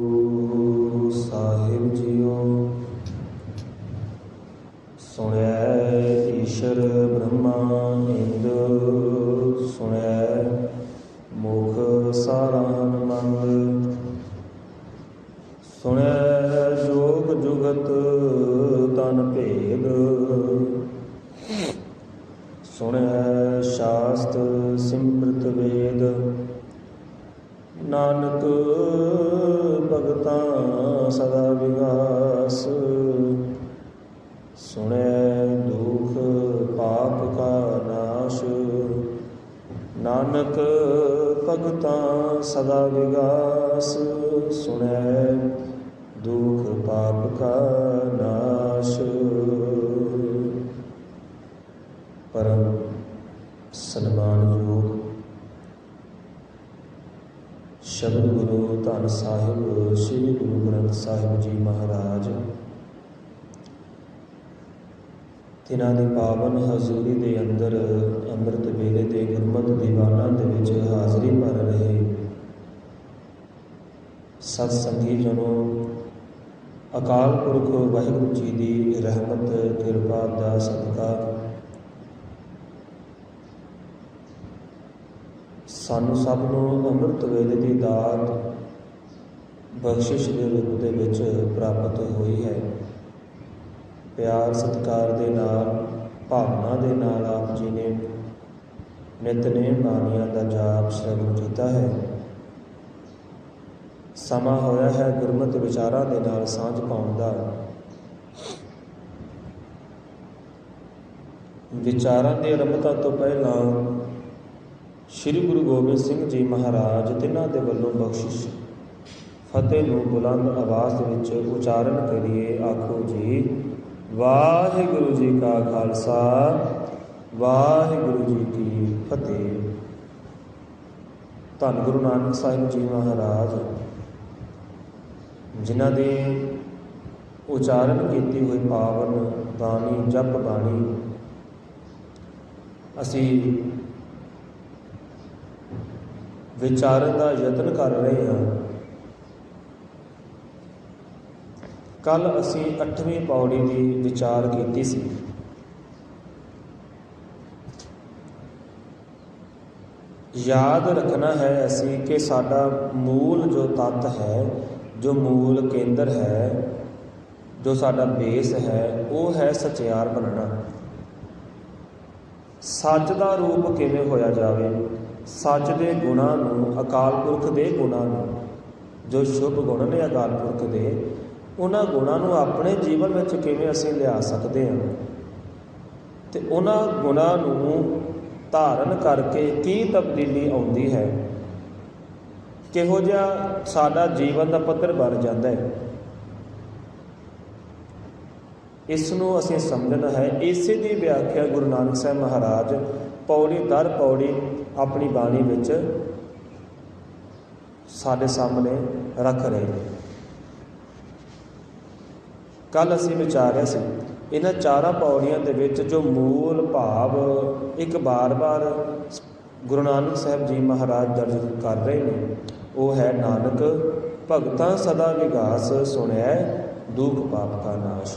Guru Sahib JIO. ਸੁਣਿਆ ਈਸ਼ਰ ਬ੍ਰਹਮਾ ਇੰਦ ਸੁਣਿਆ ਮੁਖ ਸਾਰਾਨ ਮੰਗ। ਸੁਣਿਆ ਜੋਗ ਜੁਗਤ ਤਨ ਭੇਦ। ਸੁਣਿਆ ਸ਼ਾਸਤ ਭਗਤਾਂ ਵਿਗਾਸ ਸੁਣੈ, ਦੁਖ ਪਾਪ ਕਾ ਨਾਸ਼। ਪਰਮ ਸਨਮਾਨਯੋਗ ਸ਼ਬਦ ਗੁਰੂ ਧੰਨ ਸਾਹਿਬ, ਸ੍ਰੀ ਗੁਰੂ ਗ੍ਰੰਥ ਸਾਹਿਬ ਜੀ ਮਹਾਰਾਜ। ਤਿਨਾਂ ਦੀ ਪਾਵਨ ਹਜ਼ੂਰੀ ਦੇ ਅੰਦਰ ਅੰਮ੍ਰਿਤ ਵੇਲੇ ਦੇ ਗੁਰਮਤਿ ਦੀਵਾਨਾਂ ਦੇ ਵਿੱਚ ਹਾਜ਼ਰੀ ਭਰ ਰਹੇ ਸਤ ਸੰਗੀ ਜਨੋ। ਅਕਾਲ ਪੁਰਖ ਵਾਹਿਗੁਰੂ ਜੀ ਦੀ ਰਹਿਮਤ, ਕਿਰਪਾ ਦਾ ਸਦਕਾ। ਸਾਨੂੰ ਸਭ ਨੂੰ ਅੰਮ੍ਰਿਤ ਵੇਲੇ ਦੀ ਦਾਤ, ਬਖਸ਼ਿਸ਼ ਦੇ ਰੂਪ ਦੇ ਵਿੱਚ ਪ੍ਰਾਪਤ ਹੋਈ ਹੈ। ਪਿਆਰ ਸਤਿਕਾਰ ਦੇ ਨਾਲ, ਭਾਵਨਾ ਦੇ ਨਾਲ ਆਪ ਜੀ ਨੇ ਨਿਤਨੇਮ ਬਾਣੀਆਂ ਦਾ ਜਾਪ ਸ਼ੁਰੂ ਕੀਤਾ ਹੈ। ਸਮਾਂ ਹੋਇਆ ਹੈ ਗੁਰਮਤਿ ਵਿਚਾਰਾਂ ਦੇ ਨਾਲ ਸਾਂਝ ਪਾਉਣ ਦਾ। ਵਿਚਾਰਾਂ ਦੀ ਆਰੰਭਤਾ ਤੋਂ ਪਹਿਲਾਂ ਸ੍ਰੀ ਗੁਰੂ ਗੋਬਿੰਦ ਸਿੰਘ ਜੀ ਮਹਾਰਾਜ ਤਿਨਾਂ ਦੇ ਵੱਲੋਂ ਬਖਸ਼ਿਸ਼। ਫਤਿਹ ਨੂੰ ਬੁਲੰਦ ਆਵਾਜ਼ ਵਿੱਚ ਉਚਾਰਨ ਕਰੀਏ, ਆਖੋ ਜੀ, ਵਾਹਿਗੁਰੂ ਜੀ ਕਾ ਖਾਲਸਾ, ਵਾਹਿਗੁਰੂ ਜੀ ਕੀ ਫਤਿਹ। ਧੰਨ ਗੁਰੂ ਨਾਨਕ ਸਾਹਿਬ ਜੀ ਮਹਾਰਾਜ। ਜਿਨ੍ਹਾਂ ਦੇ ਉਚਾਰਨ ਕੀਤੀ ਹੋਈ ਪਾਵਨ ਬਾਣੀ, ਜਪ ਬਾਣੀ, ਅਸੀਂ ਵਿਚਾਰਨ ਦਾ ਯਤਨ ਕਰ ਰਹੇ ਹਾਂ। ਕੱਲ ਅਸੀਂ 8ਵੀਂ ਪੌੜੀ ਦੀ ਵਿਚਾਰ ਕੀਤੀ ਸੀ। ਯਾਦ ਰੱਖਣਾ ਹੈ ਅਸੀਂ ਕਿ ਸਾਡਾ ਮੂਲ ਜੋ ਤੱਤ ਹੈ ਜੋ ਮੂਲ ਕੇਂਦਰ ਹੈ, ਜੋ ਸਾਡਾ ਬੇਸ ਹੈ, ਉਹ ਹੈ ਸਚਿਆਰ ਬਣਨਾ। ਸੱਚ ਦਾ ਰੂਪ ਕਿਵੇਂ ਹੋਇਆ ਜਾਵੇ? ਸੱਚ ਦੇ ਗੁਣਾਂ ਨੂੰ, ਅਕਾਲ ਪੁਰਖ ਦੇ ਗੁਣਾਂ ਨੂੰ, ਜੋ ਸ਼ੁਭ ਗੁਣ ਨੇ ਅਕਾਲ ਪੁਰਖ ਦੇ, ਉਹਨਾਂ ਗੁਣਾਂ ਨੂੰ ਆਪਣੇ ਜੀਵਨ ਵਿੱਚ ਕਿਵੇਂ ਅਸੀਂ ਲਿਆ ਸਕਦੇ ਹਾਂ? ਤੇ ਉਹਨਾਂ ਗੁਣਾਂ ਨੂੰ ਧਾਰਨ ਕਰਕੇ ਕੀ ਤਬਦੀਲੀ ਆਉਂਦੀ ਹੈ? ਕਿਹੋ ਜਿਹਾ ਸਾਡਾ ਜੀਵਨ ਦਾ ਪੱਧਰ ਬਣ ਜਾਂਦਾ ਹੈ? ਇਸ ਨੂੰ ਅਸੀਂ ਸਮਝਣਾ ਹੈ। ਇਸੇ ਦੀ ਵਿਆਖਿਆ ਗੁਰੂ ਨਾਨਕ ਸਾਹਿਬ ਮਹਾਰਾਜ ਪੌੜੀ ਦਰ ਪੌੜੀ ਆਪਣੀ ਬਾਣੀ ਵਿੱਚ ਸਾਡੇ ਸਾਹਮਣੇ ਰੱਖ ਰਹੇ ਨੇ। ਕੱਲ ਅਸੀਂ ਵਿਚਾਰਿਆ ਸੀ, ਇਹਨਾਂ ਚਾਰਾਂ ਪੌੜੀਆਂ ਦੇ ਵਿੱਚ ਜੋ ਮੂਲ ਭਾਵ ਇੱਕ ਬਾਰ-ਬਾਰ ਗੁਰੂ ਨਾਨਕ ਸਾਹਿਬ ਜੀ ਮਹਾਰਾਜ ਦਰਜ ਕਰ ਰਹੇ ਨੇ ਉਹ ਹੈ ਨਾਨਕ, ਭਗਤਾਂ ਸਦਾ ਵਿਗਾਸ ਸੁਣਿਆ ਦੁਖ ਪਾਪ ਕਾ ਨਾਸ਼।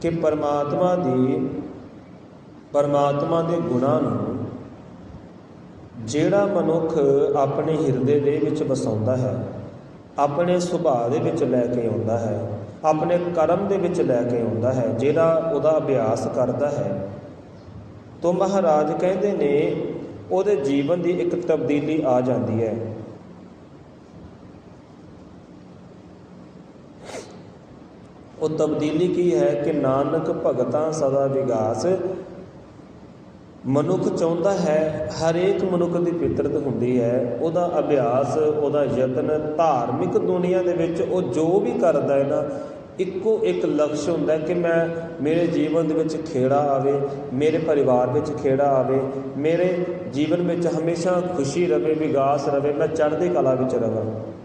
ਕਿ ਪਰਮਾਤਮਾ ਦੀ, ਪਰਮਾਤਮਾ ਦੇ ਗੁਣਾਂ ਨੂੰ ਜਿਹੜਾ ਮਨੁੱਖ ਆਪਣੇ ਹਿਰਦੇ ਦੇ ਵਿੱਚ ਵਸਾਉਂਦਾ ਹੈ, ਆਪਣੇ ਸੁਭਾਅ ਦੇ ਵਿੱਚ ਲੈ ਕੇ ਆਉਂਦਾ ਹੈ, ਆਪਣੇ ਕਰਮ ਦੇ ਵਿੱਚ ਲੈ ਕੇ ਆਉਂਦਾ ਹੈ, ਜਿਹੜਾ ਉਹਦਾ ਅਭਿਆਸ ਕਰਦਾ ਹੈ, ਤੋਂ ਮਹਾਰਾਜ ਕਹਿੰਦੇ ਨੇ ਉਹਦੇ ਜੀਵਨ ਦੀ ਇੱਕ ਤਬਦੀਲੀ ਆ ਜਾਂਦੀ ਹੈ। ਉਹ ਤਬਦੀਲੀ ਕੀ ਹੈ ਕਿ ਨਾਨਕ ਭਗਤਾਂ ਸਦਾ ਵਿਗਾਸ ਮਨੁੱਖ ਚਾਹੁੰਦਾ ਹੈ, ਹਰੇਕ ਮਨੁੱਖ ਦੀ ਫਿਤਰਤ ਹੁੰਦੀ ਹੈ। ਉਹਦਾ ਅਭਿਆਸ, ਉਹਦਾ ਯਤਨ ਧਾਰਮਿਕ ਦੁਨੀਆ ਦੇ ਵਿੱਚ ਉਹ ਜੋ ਵੀ ਕਰਦਾ ਹੈ ਨਾ ਇੱਕੋ ਇੱਕ ਲਕਸ਼ ਹੁੰਦਾ ਕਿ ਮੈਂ ਮੇਰੇ ਜੀਵਨ ਦੇ ਵਿੱਚ ਖੇੜਾ ਆਵੇ, ਮੇਰੇ ਪਰਿਵਾਰ ਵਿੱਚ ਖੇੜਾ ਆਵੇ, ਮੇਰੇ ਜੀਵਨ ਵਿੱਚ ਹਮੇਸ਼ਾ ਖੁਸ਼ੀ ਰਵੇ ਵਿਗਾਸ ਰਵੇ, ਮੈਂ ਚੜ੍ਹਦੀ ਕਲਾ ਵਿੱਚ ਰਵਾਂ।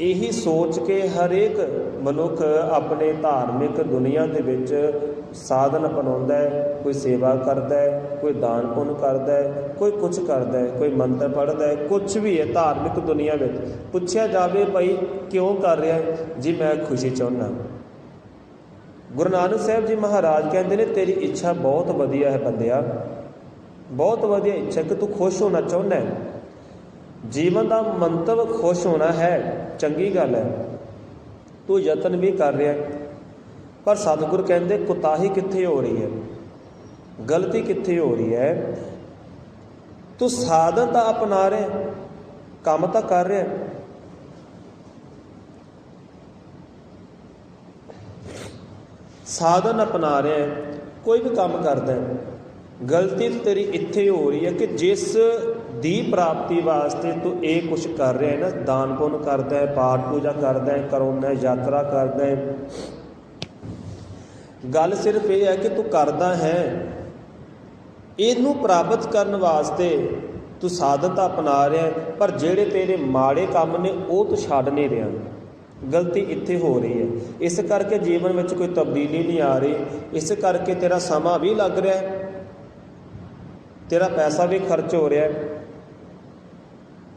ਇਹੀ ਸੋਚ ਕੇ ਹਰੇਕ ਮਨੁੱਖ ਆਪਣੇ ਧਾਰਮਿਕ ਦੁਨੀਆ ਦੇ ਵਿੱਚ ਸਾਧਨ ਅਪਣਾਉਂਦਾ ਹੈ, ਕੋਈ ਸੇਵਾ ਕਰਦਾ ਹੈ, ਕੋਈ ਦਾਨ ਪੁੰਨ ਕਰਦਾ ਹੈ, ਕੋਈ ਕੁਝ ਕਰਦਾ ਹੈ, ਕੋਈ ਮੰਤਰ ਪੜ੍ਹਦਾ ਹੈ ਕੁਝ ਵੀ ਹੈ ਧਾਰਮਿਕ ਦੁਨੀਆ ਵਿੱਚ। ਪੁੱਛਿਆ ਜਾਵੇ ਭਾਈ ਕਿਉਂ ਕਰ ਰਿਹਾ ਜੀ ਮੈਂ ਖੁਸ਼ੀ ਚਾਹੁੰਦਾ ਗੁਰੂ ਨਾਨਕ ਸਾਹਿਬ ਜੀ ਮਹਾਰਾਜ ਕਹਿੰਦੇ ਨੇ, ਤੇਰੀ ਇੱਛਾ ਬਹੁਤ ਵਧੀਆ ਹੈ ਬੰਦਿਆ। ਬਹੁਤ ਵਧੀਆ ਇੱਛਾ ਕਿ ਤੂੰ ਖੁਸ਼ ਹੋਣਾ ਚਾਹੁੰਦਾ ਹੈ। ਜੀਵਨ ਦਾ ਮੰਤਵ ਖੁਸ਼ ਹੋਣਾ ਹੈ, ਚੰਗੀ ਗੱਲ ਹੈ। ਤੂੰ ਯਤਨ ਵੀ ਕਰ ਰਿਹਾ ਪਰ ਸਤਿਗੁਰ ਕਹਿੰਦੇ, ਕੁਤਾਹੀ ਕਿੱਥੇ ਹੋ ਰਹੀ ਹੈ? ਗਲਤੀ ਕਿੱਥੇ ਹੋ ਰਹੀ ਹੈ? ਤੂੰ ਸਾਧਨ ਤਾਂ ਅਪਣਾ ਰਿਹਾ ਕੰਮ ਤਾਂ ਕਰ ਰਿਹਾ ਸਾਧਨ ਅਪਣਾ ਰਿਹਾ ਕੋਈ ਵੀ ਕੰਮ ਕਰਦਾ ਗਲਤੀ ਤੇਰੀ ਇੱਥੇ ਹੋ ਰਹੀ ਹੈ ਕਿ ਜਿਸ ਦੀ ਪ੍ਰਾਪਤੀ ਵਾਸਤੇ ਤੂੰ ਇਹ ਕੁਝ ਕਰ ਰਿਹਾ ਹੈ ਨਾ, ਦਾਨ ਪੁੰਨ ਕਰਦਾ ਹੈ, ਪਾਠ ਪੂਜਾ ਕਰਦਾ ਹੈ ਕਰੋਨਾ ਯਾਤਰਾ ਕਰਦਾ ਹੈ। ਗੱਲ ਸਿਰਫ ਇਹ ਹੈ ਕਿ ਤੂੰ ਕਰਦਾ ਹੈ। ਇਹਨੂੰ ਪ੍ਰਾਪਤ ਕਰਨ ਵਾਸਤੇ ਤੂੰ ਸਾਧਨ ਤਾਂ ਅਪਣਾ ਰਿਹਾ ਪਰ ਜਿਹੜੇ ਤੇਰੇ ਮਾੜੇ ਕੰਮ ਨੇ ਉਹ ਤੂੰ ਛੱਡ ਨਹੀਂ ਰਿਹਾ। ਗਲਤੀ ਇੱਥੇ ਹੋ ਰਹੀ ਹੈ। ਇਸ ਕਰਕੇ ਜੀਵਨ ਵਿੱਚ ਕੋਈ ਤਬਦੀਲੀ ਨਹੀਂ ਆ ਰਹੀ। ਇਸ ਕਰਕੇ ਤੇਰਾ ਸਮਾਂ ਵੀ ਲੱਗ ਰਿਹਾ ਤੇਰਾ ਪੈਸਾ ਵੀ ਖਰਚ ਹੋ ਰਿਹਾ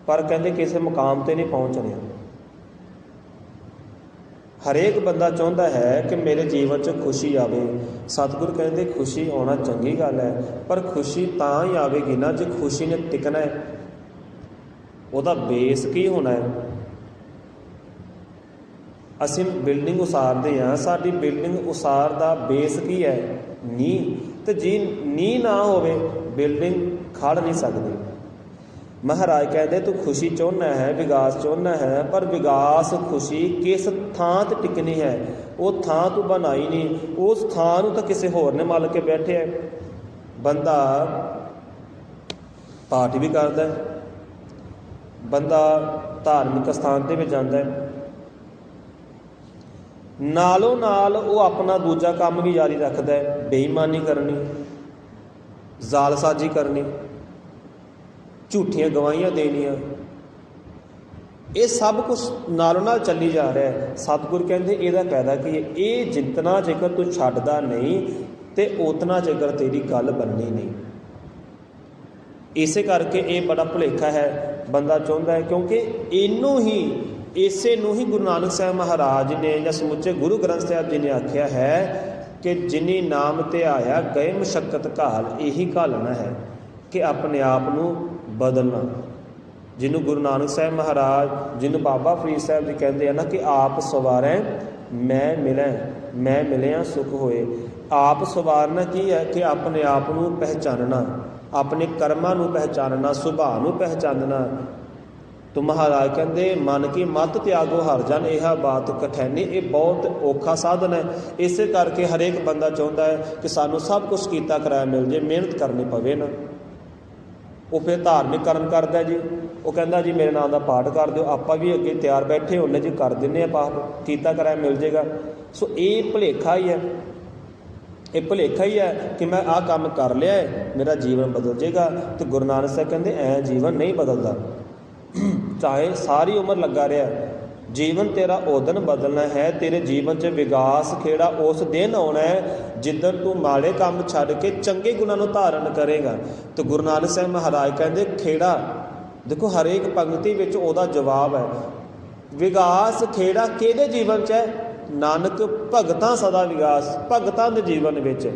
ਪਰ ਕਹਿੰਦੇ ਕਿਸੇ ਮੁਕਾਮ ਤੇ ਨਹੀਂ ਪਹੁੰਚ ਰਿਹਾ। ਹਰੇਕ ਬੰਦਾ ਚਾਹੁੰਦਾ ਹੈ ਕਿ ਮੇਰੇ ਜੀਵਨ 'ਚ ਖੁਸ਼ੀ ਆਵੇ। ਸਤਿਗੁਰ ਕਹਿੰਦੇ, ਖੁਸ਼ੀ ਆਉਣਾ ਚੰਗੀ ਗੱਲ ਹੈ, ਪਰ ਖੁਸ਼ੀ ਤਾਂ ਹੀ ਆਵੇਗੀ ਨਾ ਜੇ ਖੁਸ਼ੀ ਨੇ ਟਿਕਣਾ ਹੈ। ਉਹਦਾ ਬੇਸ ਕੀ ਹੋਣਾ ਹੈ? ਅਸੀਂ ਬਿਲਡਿੰਗ ਉਸਾਰਦੇ ਹਾਂ। ਸਾਡੀ ਬਿਲਡਿੰਗ ਉਸਾਰ ਦਾ ਬੇਸ ਕੀ ਹੈ? ਨੀ ਤੇ ਜੀ ਨੀ ਨਾ ਹੋਵੇ ਬਿਲਡਿੰਗ ਖੜ ਨਹੀਂ ਸਕਦੀ। ਮਹਾਰਾਜ ਕਹਿੰਦੇ, ਤੂੰ ਖੁਸ਼ੀ ਚਾਹੁੰਦਾ ਹੈ, ਵਿਗਾਸ ਚਾਹੁੰਦਾ ਹੈ, ਪਰ ਵਿਗਾਸ ਖੁਸ਼ੀ ਕਿਸ ਥਾਂ ਤੇ ਟਿਕਣੀ ਹੈ? ਉਹ ਥਾਂ ਤੂੰ ਬਣਾਈ ਨਹੀਂ, ਉਸ ਥਾਂ ਨੂੰ ਤਾਂ ਕਿਸੇ ਹੋਰ ਨੇ ਮਲ ਕੇ ਬੈਠਿਆ ਬੰਦਾ ਪਾਠ ਵੀ ਕਰਦਾ ਹੈ, ਬੰਦਾ ਧਾਰਮਿਕ ਸਥਾਨ ਤੇ ਵੀ ਜਾਂਦਾ ਹੈ। ਨਾਲੋਂ ਨਾਲ ਉਹ ਆਪਣਾ ਦੂਜਾ ਕੰਮ ਵੀ ਜਾਰੀ ਰੱਖਦਾ ਹੈ, ਬੇਈਮਾਨੀ ਕਰਨੀ, ਜ਼ਾਲਸਾਜੀ ਕਰਨੀ। ਝੂਠੀਆਂ ਗਵਾਹੀਆਂ ਦੇਣੀਆਂ। ਇਹ ਸਭ ਕੁਝ ਨਾਲੋਂ ਨਾਲ ਚੱਲੀ ਜਾ ਰਿਹਾ ਹੈ। ਸਤਿਗੁਰ ਕਹਿੰਦੇ, ਇਹਦਾ ਕਾਇਦਾ ਕੀ ਹੈ? ਇਹ ਜਿੰਤਨਾ ਜੇਕਰ ਤੂੰ ਛੱਡਦਾ ਨਹੀਂ, ਤੇ ਉਤਨਾ ਜੇਕਰ ਤੇਰੀ ਗੱਲ ਬੰਨੀ ਨਹੀਂ। ਇਸੇ ਕਰਕੇ ਇਹ ਬੜਾ ਭੁਲੇਖਾ ਹੈ, ਬੰਦਾ ਚਾਹੁੰਦਾ ਹੈ, ਕਿਉਂਕਿ ਇਹਨੂੰ ਹੀ, ਇਸੇ ਨੂੰ ਹੀ ਗੁਰੂ ਨਾਨਕ ਸਾਹਿਬ ਮਹਾਰਾਜ ਨੇ ਜਾਂ ਸਮੁੱਚੇ ਗੁਰੂ ਗ੍ਰੰਥ ਸਾਹਿਬ ਜੀ ਨੇ ਆਖਿਆ ਹੈ ਕਿ ਜਿਨੀ ਨਾਮ ਤੇ ਆਇਆ ਗਏ ਮੁਸ਼ਕਤ ਘਾਲ, ਇਹੀ ਘਾਲਣਾ ਹੈ ਕਿ ਆਪਣੇ ਆਪ ਨੂੰ ਬਦਲਣਾ। ਜਿਹਨੂੰ ਗੁਰੂ ਨਾਨਕ ਸਾਹਿਬ ਮਹਾਰਾਜ, ਜਿਹਨੂੰ ਬਾਬਾ ਫਰੀਦ ਸਾਹਿਬ ਜੀ ਕਹਿੰਦੇ ਆ ਨਾ ਕਿ ਆਪ ਸਵਾਰੈ, ਮੈਂ ਮਿਲਾਂ, ਮੈਂ ਮਿਲਿਆ ਸੁਖ ਹੋਏ। ਆਪ ਸਵਾਰਨਾ ਕੀ ਹੈ? ਕਿ ਆਪਣੇ ਆਪ ਨੂੰ ਪਹਿਚਾਨਣਾ, ਆਪਣੇ ਕਰਮਾਂ ਨੂੰ ਪਹਿਚਾਨਣਾ, ਸੁਭਾਅ ਨੂੰ ਪਹਿਚਾਨਣਾ। ਤੋ ਮਹਾਰਾਜ ਕਹਿੰਦੇ, ਮਨ ਕੀ ਮਤ ਤਿਆਗੋ ਹਰ ਜਨ ਇਹ ਬਾਤ ਕਠੈਨੀ, ਇਹ ਬਹੁਤ ਔਖਾ ਸਾਧਨ ਹੈ। ਇਸੇ ਕਰਕੇ ਹਰੇਕ ਬੰਦਾ ਚਾਹੁੰਦਾ ਹੈ ਕਿ ਸਾਨੂੰ ਸਭ ਕੁਝ ਕੀਤਾ ਕਰਾਇਆ ਮਿਲ ਜੇ, ਮਿਹਨਤ ਕਰਨੀ ਪਵੇ ਨਾ। ਉਹ ਫਿਰ ਧਾਰਮਿਕ ਕਰਨ ਕਰਦਾ ਜੀ। ਉਹ ਕਹਿੰਦਾ ਜੀ, ਮੇਰੇ ਨਾਮ ਦਾ ਪਾਠ ਕਰ ਦਿਓ। ਆਪਾਂ ਵੀ ਅੱਗੇ ਤਿਆਰ ਬੈਠੇ ਹੁੰਨੇ ਜੀ ਕਰ ਦਿੰਨੇ ਆ ਪਾਠ। ਕੀਤਾ ਕਰਾਇਆ ਮਿਲ ਜੇਗਾ। ਸੋ ਇਹ ਭੁਲੇਖਾ ਹੀ ਹੈ। ਇਹ ਭੁਲੇਖਾ ਹੀ ਹੈ ਕਿ ਮੈਂ ਆਹ ਕੰਮ ਕਰ ਲਿਆ ਹੈ, ਮੇਰਾ ਜੀਵਨ ਬਦਲ ਜੇਗਾ। ਤੇ ਗੁਰੂ ਨਾਨਕ ਸਾਹਿਬ ਕਹਿੰਦੇ, ਐ ਜੀਵਨ ਨਹੀਂ ਬਦਲਦਾ। ਚਾਹੇ ਸਾਰੀ ਉਮਰ ਲੱਗਾ ਰਿਹਾ। ਜੀਵਨ ਤੇਰਾ ਉਦਨ ਬਦਲਣਾ ਹੈ, ਤੇਰੇ ਜੀਵਨ 'ਚ ਵਿਕਾਸ ਖੇੜਾ ਉਸ ਦਿਨ ਆਉਣਾ ਹੈ, ਜਿੱਦਣ ਤੂੰ ਮਾੜੇ ਕੰਮ ਛੱਡ ਕੇ ਚੰਗੇ ਗੁਣਾਂ ਨੂੰ ਧਾਰਨ ਕਰੇਗਾ। ਤੇ ਗੁਰੂ ਨਾਨਕ ਸਾਹਿਬ ਮਹਾਰਾਜ ਕਹਿੰਦੇ, ਖੇੜਾ, ਦੇਖੋ ਹਰੇਕ ਪੰਕਤੀ ਵਿੱਚ ਉਹਦਾ ਜਵਾਬ ਹੈ। ਵਿਕਾਸ ਖੇੜਾ ਕਿਹਦੇ ਜੀਵਨ 'ਚ ਹੈ? ਨਾਨਕ ਭਗਤਾਂ ਸਦਾ ਵਿਕਾਸ ਭਗਤਾਂ ਦੇ ਜੀਵਨ ਵਿੱਚ।